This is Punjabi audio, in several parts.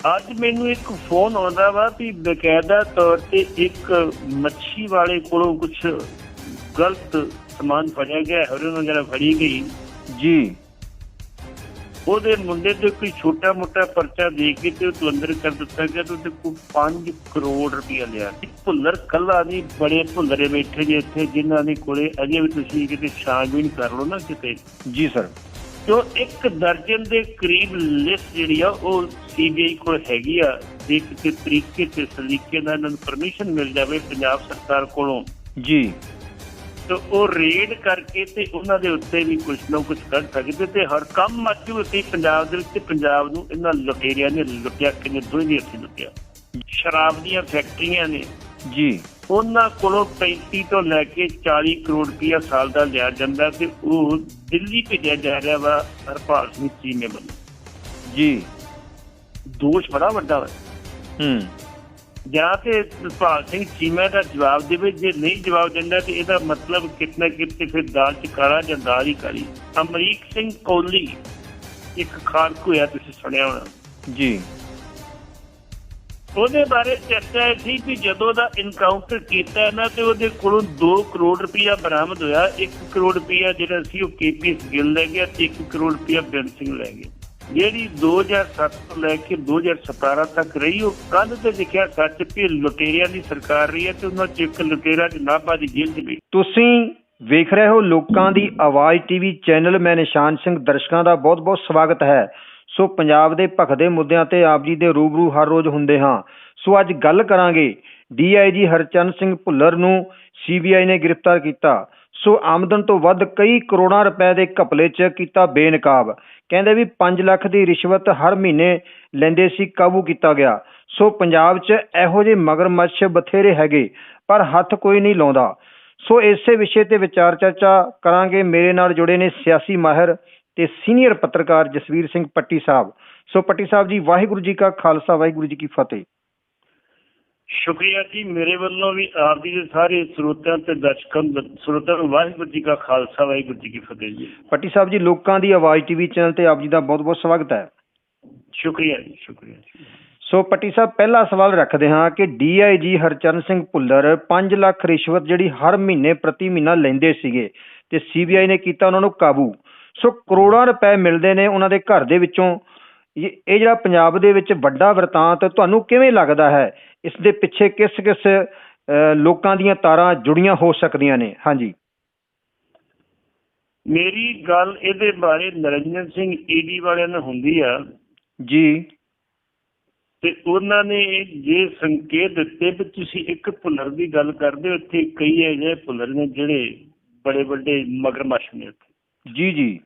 ਅੱਜ ਮੈਨੂੰ ਇੱਕ ਫੋਨ ਆਉਂਦਾ ਵਾ ਵੀ ਬਕਾਇਦਾ ਤੌਰ ਤੇ ਇੱਕ ਮੱਛੀ ਵਾਲੇ ਕੋਲੋਂ ਕੁਝ ਗਲਤ ਸਮਾਨ ਫੜਿਆ ਗਿਆ ਹੈਰੋਇਨ ਵਗੈਰਾ ਫੜੀ ਗਈ। ਜੀ। ਉਹਦੇ ਮੁੰਡੇ ਤੇ ਕੋਈ ਛੋਟਾ ਮੋਟਾ ਪਰਚਾ ਦੇ ਕੇ ਤੇ ਉਹ ਤੋਂ ਅੰਦਰ ਕਰ ਦਿੱਤਾ ਗਿਆ ਤੇ ਉਹਦੇ ਕੋਲ 5 ਕਰੋੜ ਰੁਪਇਆ ਲਿਆ। ਇੱਕ ਭੁੱਲਰ ਕੱਲਾ ਨਹੀਂ ਬੜੇ ਭੁੱਲਰੇ ਬੈਠੇ ਜੇ ਇੱਥੇ ਜਿਨ੍ਹਾਂ ਦੇ ਕੋਲੇ ਅਜੇ ਵੀ ਤੁਸੀਂ ਕਿਤੇ ਛਾਣਬੀਣ ਕਰ ਲਓ ਨਾ ਕਿਤੇ। ਜੀ ਸਰ ਜੋ ਇੱਕ ਦਰਜਨ ਦੇ ਕਰੀਬ ਲਿਸਟ ਜਿਹੜੀ ਆ ਉਹ ਸੀਬੀਆਈ ਕੋਲ ਹੈਗੀ ਆ ਜੇ ਕਿਸੇ ਤਰੀਕੇ ਤੇ ਸਲੀਕੇ ਨਾਲ ਇਹਨਾਂ ਨੂੰ ਪਰਮਿਸ਼ਨ ਮਿਲ ਜਾਵੇ ਪੰਜਾਬ ਸਰਕਾਰ ਕੋਲੋਂ। ਜੀ। ਤੇ ਉਹ ਰੇਡ ਕਰਕੇ ਤੇ ਉਹਨਾਂ ਦੇ ਉੱਤੇ ਵੀ ਕੁਝ ਨਾ ਕੁਝ ਕਰ ਸਕਦੇ ਤੇ ਹਰ ਕੰਮ ਮੱਚੂ ਸੀ ਪੰਜਾਬ ਦੇ ਵਿੱਚ ਪੰਜਾਬ ਨੂੰ ਇਹਨਾਂ ਲੁਟੇਰਿਆਂ ਨੇ ਲੁੱਟਿਆ ਕਿਨੇ ਦੋਹੇ ਹੱਥੀ ਲੁੱਟਿਆ। ਸ਼ਰਾਬ ਦੀਆਂ ਫੈਕਟਰੀਆਂ ਨੇ। ਜੀ। ਉਹਨਾਂ ਕੋਲੋਂ 35 ਤੋਂ ਲੈ ਕੇ 40 ਕਰੋੜ ਰੁਪਇਆ ਸਾਲ ਦਾ ਲਿਆ ਜਾਂਦਾ ਤੇ ਉਹ ਦਿੱਲੀ ਭੇਜਿਆ ਜਾ ਰਿਹਾ ਵਾ ਹਰਪਾਲ ਸਿੰਘ ਚੀਮੇ ਵੱਲੋਂ। ਜੀ। ਦੋਸ਼ ਬੜਾ ਵੱਡਾ ਹੈ ਹੂੰ। ਜਾਂ ਤੇ ਹਰਪਾਲ ਸਿੰਘ ਚੀਮਾ ਦਾ ਜਵਾਬ ਦੇਵੇ ਜੇ ਨਹੀਂ ਜਵਾਬ ਦਿੰਦਾ ਤੇ ਇਹਦਾ ਮਤਲਬ ਕਿਤਨਾ ਕਿਤੇ ਫਿਰ ਦਾਲ ਚ ਕਾਲਾ ਜਾਂ ਦਾਲ ਹੀ ਕਾਲੀ। ਅਮਰੀਕ ਸਿੰਘ ਕੋਹਲੀ ਇੱਕ ਖਾਲਕ ਹੋਇਆ ਤੁਸੀਂ ਸੁਣਿਆ ਹੋਣਾ। ਜੀ। ਉਹਦੇ ਬਾਰੇ ਚਰਚਾ ਸੀ ਕਿ ਜਦੋਂ ਦਾ ਇਨਕਾਊਂਟਰ ਕੀਤਾ ਨਾ ਤੇ ਉਹਦੇ ਕੋਲੋਂ 2 ਕਰੋੜ ਰੁਪਇਆ ਬਰਾਮਦ ਹੋਇਆ। 1 ਕਰੋੜ ਰੁਪਇਆ ਜਿਹੜਾ ਸੀ ਉਹ ਕੇਪੀਐਸ ਗਿੱਲ ਲੈ ਗਿਆ ਤੇ 1 ਕਰੋੜ ਰੁਪਇਆ ਬਿਰਨ ਸਿੰਘ ਲੈ ਗਿਆ। ਜਿਹੜੀ 2007 ਤੋਂ ਲੈ ਕੇ 2017 ਤੱਕ ਰਹੀ, ਉਹ ਕੱਲ ਤੇ ਲਿਖਿਆ ਸੱਚ ਵੀ ਲੁਟੇਰਿਆਂ ਦੀ ਸਰਕਾਰ ਰਹੀ ਹੈ ਤੇ ਉਹਨਾਂ ਚ ਇੱਕ ਲੁਟੇਰਾ ਜਨਾਬਾ ਦੀ ਜੇਲ੍ਹ ਚ ਵੀ। ਤੁਸੀਂ ਵੇਖ ਰਹੇ ਹੋ ਲੋਕਾਂ ਦੀ ਆਵਾਜ਼ ਟੀਵੀ ਚੈਨਲ ਮੈਂ ਨਿਸ਼ਾਨ ਸਿੰਘ, ਦਰਸ਼ਕਾਂ ਦਾ ਬਹੁਤ-ਬਹੁਤ ਸਵਾਗਤ ਹੈ। ਸੋ ਪੰਜਾਬ ਦੇ ਭਖਦੇ ਮੁੱਦਿਆਂ ਤੇ ਆਪ ਜੀ ਦੇ ਰੂਬਰੂ ਹਰ ਰੋਜ਼ ਹੁੰਦੇ ਹਾਂ। ਸੋ ਅੱਜ ਗੱਲ ਕਰਾਂਗੇ ਡੀਆਈਜੀ ਹਰਚੰਦ ਸਿੰਘ ਭੁੱਲਰ ਨੂੰ ਸੀਬੀਆਈ ਨੇ ਗ੍ਰਿਫਤਾਰ ਕੀਤਾ। ਸੋ ਆਮਦਨ ਤੋਂ ਵੱਧ ਕਈ ਕਰੋੜਾਂ ਰੁਪਏ ਦੇ ਘਪਲੇ 'ਚ ਕੀਤਾ ਬੇਨਕਾਬ। ਕਹਿੰਦੇ ਵੀ 5 ਲੱਖ ਦੀ ਰਿਸ਼ਵਤ ਹਰ ਮਹੀਨੇ ਲੈਂਦੇ ਸੀ, ਕਾਬੂ ਕੀਤਾ ਗਿਆ। ਸੋ ਪੰਜਾਬ 'ਚ ਇਹੋ ਜਿਹੇ ਮਗਰਮੱਛ ਬਥੇਰੇ ਹੈਗੇ, ਪਰ ਹੱਥ ਕੋਈ ਨਹੀਂ ਲਾਉਂਦਾ। ਸੋ ਇਸੇ ਵਿਸ਼ੇ ਤੇ ਵਿਚਾਰ ਚਰਚਾ ਕਰਾਂਗੇ। ਮੇਰੇ ਨਾਲ ਜੁੜੇ ਨੇ ਸਿਆਸੀ ਮਾਹਿਰ ਤੇ ਸੀਨੀਅਰ ਪੱਤਰਕਾਰ ਜਸਵੀਰ ਸਿੰਘ ਪੱਟੀ ਸਾਹਿਬ। ਸੋ ਪੱਟੀ ਸਾਹਿਬ ਜੀ ਵਾਹਿਗੁਰੂ ਜੀ ਕਾ ਖਾਲਸਾ ਵਾਹਿਗੁਰੂ ਜੀ ਕੀ ਫਤਿਹ। ਸ਼ੁਕਰੀਆ ਜੀ ਮੇਰੇ ਵੱਲੋਂ ਵੀ ਆਪ ਜੀ ਦੇ ਸਾਰੇ ਸਰੋਤਿਆਂ ਤੇ ਦਰਸ਼ਕਾਂ ਸਰੋਤਿਆਂ ਨੂੰ ਵਾਹਿਗੁਰੂ ਜੀ ਕਾ ਖਾਲਸਾ ਵਾਹਿਗੁਰੂ ਜੀ ਕੀ ਫਤਿਹ ਜੀ। ਪੱਟੀ ਸਾਹਿਬ ਜੀ ਲੋਕਾਂ ਦੀ ਆਵਾਜ਼ ਟੀਵੀ ਚੈਨਲ ਤੇ ਆਪ ਜੀ ਦਾ ਬਹੁਤ-ਬਹੁਤ ਸਵਾਗਤ ਹੈ। ਸ਼ੁਕਰੀਆ ਜੀ ਸ਼ੁਕਰੀਆ ਜੀ। ਸੋ ਪੱਟੀ ਸਾਹਿਬ ਪਹਿਲਾ ਸਵਾਲ ਰੱਖਦੇ ਹਾਂ ਕਿ ਡੀਆਈਜੀ ਹਰਚਰਨ ਸਿੰਘ ਭੁੱਲਰ 5 ਲੱਖ ਰਿਸ਼ਵਤ ਜਿਹੜੀ ਹਰ ਮਹੀਨੇ ਪ੍ਰਤੀ ਮਹੀਨਾ ਲੈਂਦੇ ਸੀਗੇ ਤੇ ਸੀਬੀਆਈ ਨੇ ਕੀਤਾ ਉਹਨਾਂ ਨੂੰ ਕਾਬੂ। ਸੋ ਕਰੋੜਾਂ ਰੁਪਏ ਮਿਲਦੇ ਨੇ ਉਹਨਾਂ ਦੇ ਘਰ ਦੇ ਵਿੱਚੋਂ। ਇਹ ਜਿਹੜਾ ਪੰਜਾਬ ਦੇ ਵਿੱਚ ਵੱਡਾ ਵਰਤਾਂਤ ਤੁਹਾਨੂੰ ਕਿਵੇਂ ਲੱਗਦਾ ਹੈ? ਇਸ ਦੇ ਪਿੱਛੇ ਕਿਸ-ਕਿਸ ਲੋਕਾਂ ਦੀਆਂ ਤਾਰਾਂ ਜੁੜੀਆਂ ਹੋ ਸਕਦੀਆਂ ਨੇ? ਹਾਂਜੀ। ਮੇਰੀ ਗੱਲ ਇਹਦੇ ਬਾਰੇ ਨਰਿੰਦਰ ਸਿੰਘ ਈਡੀ ਵਾਲਿਆਂ ਨਾਲ ਹੁੰਦੀ ਆ। ਜੀ। ਤੇ ਉਹਨਾਂ ਨੇ ਜੇ ਸੰਕੇਤ ਦਿੱਤੇ ਵੀ ਤੁਸੀਂ ਇੱਕ ਭੁੱਲਰ ਦੀ ਗੱਲ ਕਰਦੇ ਹੋ ਇੱਥੇ ਕਈ ਅਜਿਹੇ ਭੁੱਲਰ ਨੇ ਜਿਹੜੇ ਬੜੇ ਵੱਡੇ ਮਗਰਮੱਛ ਨੇ ਜੀ ਜੀ।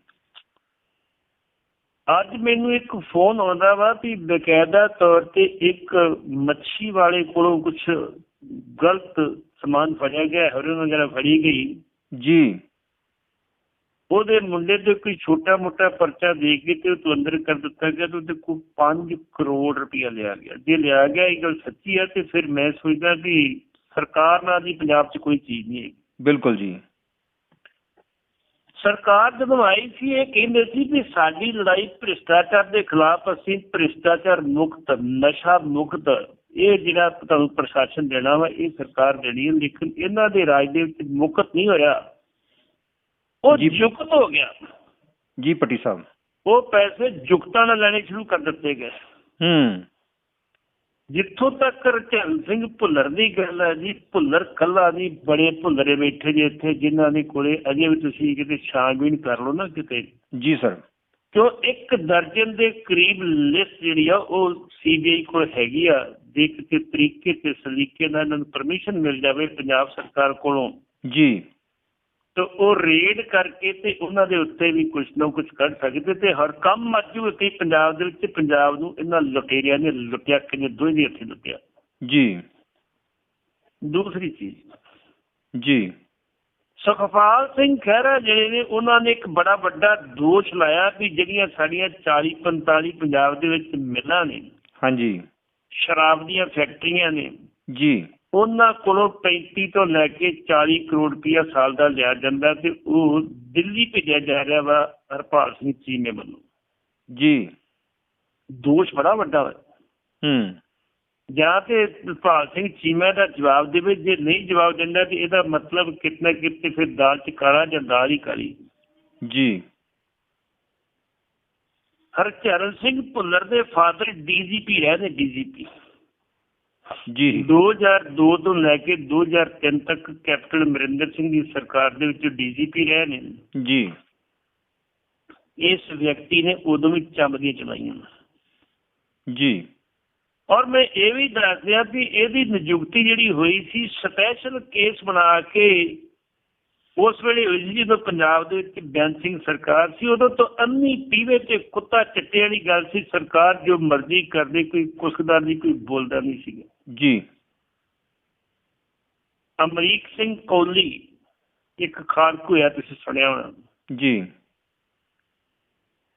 ਅੱਜ ਮੈਨੂੰ ਇੱਕ ਫੋਨ ਆਉਂਦਾ ਵਾ ਵੀ ਬਕਾਇਦਾ ਤੌਰ ਤੇ ਇੱਕ ਮੱਛੀ ਵਾਲੇ ਕੋਲੋਂ ਕੁਝ ਗਲਤ ਸਮਾਨ ਫੜਿਆ ਗਿਆ ਹੈਰੋਇਨ ਵਗੈਰਾ ਫੜੀ ਗਈ। ਜੀ। ਉਹਦੇ ਮੁੰਡੇ ਤੇ ਕੋਈ ਛੋਟਾ ਮੋਟਾ ਪਰਚਾ ਦੇ ਕੇ ਤੇ ਉਹ ਤੋਂ ਅੰਦਰ ਕਰ ਦਿੱਤਾ ਗਿਆ ਤੇ ਉਹਦੇ ਕੋਲ 5 ਕਰੋੜ ਰੁਪਇਆ ਲਿਆ ਗਿਆ। ਜੇ ਲਿਆ ਗਿਆ ਇਹ ਗੱਲ ਸੱਚੀ ਹੈ ਤੇ ਫਿਰ ਮੈਂ ਸੋਚਦਾ ਕਿ ਸਰਕਾਰ ਨਾਲ ਦੀ ਪੰਜਾਬ 'ਚ ਕੋਈ ਚੀਜ਼ ਨਹੀਂ ਹੈਗੀ। ਬਿਲਕੁਲ ਜੀ। ਸਰਕਾਰ ਜਦੋਂ ਆਈ ਸੀ ਇਹ ਕਹਿੰਦੇ ਸੀ ਕਿ ਸਾਡੀ ਲੜਾਈ ਭ੍ਰਿਸ਼ਟਾਚਾਰ ਦੇ ਖਿਲਾਫ ਅਸੀਂ ਭ੍ਰਿਸ਼ਟਾਚਾਰ ਮੁਕਤ ਨਸ਼ਾ ਮੁਕਤ ਇਹ ਜਿਹੜਾ ਤੁਹਾਨੂੰ ਪ੍ਰਸ਼ਾਸਨ ਦੇਣਾ ਵਾ ਇਹ ਸਰਕਾਰ ਦੇਣੀ ਹੈ ਲੇਕਿਨ ਇਹਨਾਂ ਦੇ ਰਾਜ ਦੇ ਵਿੱਚ ਮੁਕਤ ਨਹੀਂ ਹੋਇਆ। ਉਹ ਜੀ। ਜੁਗਤ ਹੋ ਗਿਆ। ਜੀ ਪੱਟੀ ਸਾਹਿਬ। ਉਹ ਪੈਸੇ ਜੁਗਤਾਂ ਨਾਲ ਲੈਣੇ ਸ਼ੁਰੂ ਕਰ ਦਿੱਤੇ ਗਏ। ਹੂੰ। ਜਿੱਥੋਂ ਤੱਕ ਰਚਨ ਸਿੰਘ ਭੁੱਲਰ ਦੀ ਗੱਲ ਹੈ ਜੀ ਭੁੱਲਰ ਕੱਲਾ ਨਹੀਂ ਬੜੇ ਭੁੱਲਰੇ ਬੈਠੇ ਜੇ ਇੱਥੇ ਜਿਨ੍ਹਾਂ ਦੇ ਕੋਲੇ ਅਜੇ ਵੀ ਤੁਸੀਂ ਕਿਤੇ ਛਾਣਬੀਣ ਕਰ ਲਓ ਨਾ ਕਿਤੇ। ਜੀ ਸਰ। ਕਿਉਂ? ਇੱਕ ਦਰਜਨ ਦੇ ਕਰੀਬ ਲਿਸਟ ਜਿਹੜੀ ਆ ਉਹ ਸੀਬੀਆਈ ਕੋਲ ਹੈਗੀ ਆ। ਜੇ ਕਿਸੇ ਤਰੀਕੇ ਤੇ ਸਲੀਕੇ ਨਾਲ ਇਹਨਾਂ ਨੂੰ ਪਰਮਿਸ਼ਨ ਮਿਲ ਜਾਵੇ ਪੰਜਾਬ ਸਰਕਾਰ ਕੋਲੋਂ। ਜੀ। ਤੇ ਉਹ ਰੇਡ ਕਰਕੇ ਤੇ ਉਹਨਾਂ ਦੇ ਉੱਤੇ ਵੀ ਕੁਝ ਨਾ ਕੁਝ ਕਰ ਸਕਦੇ ਤੇ ਹਰ ਕੰਮ ਮੱਚੂ ਸੀ ਪੰਜਾਬ ਦੇ ਵਿੱਚ ਤੇ ਪੰਜਾਬ ਨੂੰ ਇਹਨਾਂ ਲੁਟੇਰਿਆਂ ਨੇ ਲੁੱਟਿਆ ਕਿਨੇ ਦੋਹੇ ਹੱਥੀ ਲੁੱਟਿਆ। ਜੀ। ਦੂਸਰੀ ਚੀਜ਼। ਜੀ। ਸੁਖਪਾਲ ਸਿੰਘ ਖਹਿਰਾ ਜਿਹੜੇ ਨੇ ਉਹਨਾਂ ਨੇ ਇੱਕ ਬੜਾ ਵੱਡਾ ਦੋਸ਼ ਲਾਇਆ ਵੀ ਜਿਹੜੀਆਂ ਸਾਡੀਆਂ 40 45 ਪੰਜਾਬ ਦੇ ਵਿੱਚ ਮਿਲਾਂ ਨੇ ਹਾਂਜੀ। ਸ਼ਰਾਬ ਦੀਆਂ ਫੈਕਟਰੀਆਂ ਨੇ ਜੀ। ਉਹਨਾਂ ਕੋਲੋਂ 35 ਤੋਂ ਲੈ ਕੇ 40 ਕਰੋੜ ਰੁਪਇਆ ਸਾਲ ਦਾ ਲਿਆ ਜਾਂਦਾ ਤੇ ਉਹ ਦਿੱਲੀ ਭੇਜਿਆ ਜਾ ਰਿਹਾ ਵਾ ਹਰਪਾਲ ਸਿੰਘ ਚੀਮੇ ਵੱਲੋਂ। ਜੀ। ਦੋਸ਼ ਬੜਾ ਵੱਡਾ ਹੈ ਹੂੰ। ਜਾਂ ਤੇ ਭਾਲ ਸਿੰਘ ਚੀਮਾ ਦਾ ਜਵਾਬ ਦੇਵੇ ਜੇ ਨਹੀਂ ਜਵਾਬ ਦਿੰਦਾ ਤੇ ਇਹਦਾ ਮਤਲਬ ਕਿਤਨਾ ਕਿਤੇ ਫਿਰ ਦਾਲ ਚ ਕਾਲਾ ਜਾਂ ਦਾਲ ਹੀ ਕਾਲੀ। ਜੀ। ਹਰਚਰਨ ਸਿੰਘ ਭੁੱਲਰ ਦੇ ਫਾਦਰ ਡੀਜੀਪੀ ਰਹੇ ਨੇ ਡੀਜੀਪੀ ਜੀ। 2002 ਤੋਂ ਲੈ ਕੇ 2003 ਤੱਕ ਕੈਪਟਨ ਅਮਰਿੰਦਰ ਸਿੰਘ ਦੀ ਸਰਕਾਰ ਦੇ ਵਿੱਚ ਡੀਜੀਪੀ ਰਹੇ ਨੇ। ਜੀ। ਇਸ ਵਿਅਕਤੀ ਨੇ ਉਦੋਂ ਵੀ ਚੰਬਦੀਆਂ ਚਲਾਈਆਂ। ਜੀ। ਔਰ ਮੈਂ ਇਹ ਵੀ ਦੱਸ ਰਿਹਾ ਵੀ ਇਹਦੀ ਨਿਯੁਕਤੀ ਜਿਹੜੀ ਹੋਈ ਸੀ ਸਪੈਸ਼ਲ ਕੇਸ ਬਣਾ ਕੇ ਉਸ ਵੇਲੇ ਹੋਈ ਸੀ ਜਦੋਂ ਪੰਜਾਬ ਦੇ ਵਿੱਚ ਬੈਂਸ ਸਿੰਘ ਸਰਕਾਰ ਸੀ। ਉਦੋਂ ਤੋਂ ਅੰਨੀ ਪੀਵੇ ਤੇ ਕੁੱਤਾ ਚੱਟੇ ਵਾਲੀ ਗੱਲ ਸੀ। ਸਰਕਾਰ ਜੋ ਮਰਜ਼ੀ ਕਰਦੇ ਕੋਈ ਕੁਸਕਦਾ ਨਹੀਂ ਕੋਈ ਬੋਲਦਾ ਨਹੀਂ ਸੀਗਾ। ਜੀ। ਅਮਰੀਕ ਸਿੰਘ ਕੋਹਲੀ ਇੱਕ ਖਾਰਕ ਹੋਇਆ ਤੁਸੀਂ ਸੁਣਿਆ ਹੋਣਾ। ਜੀ।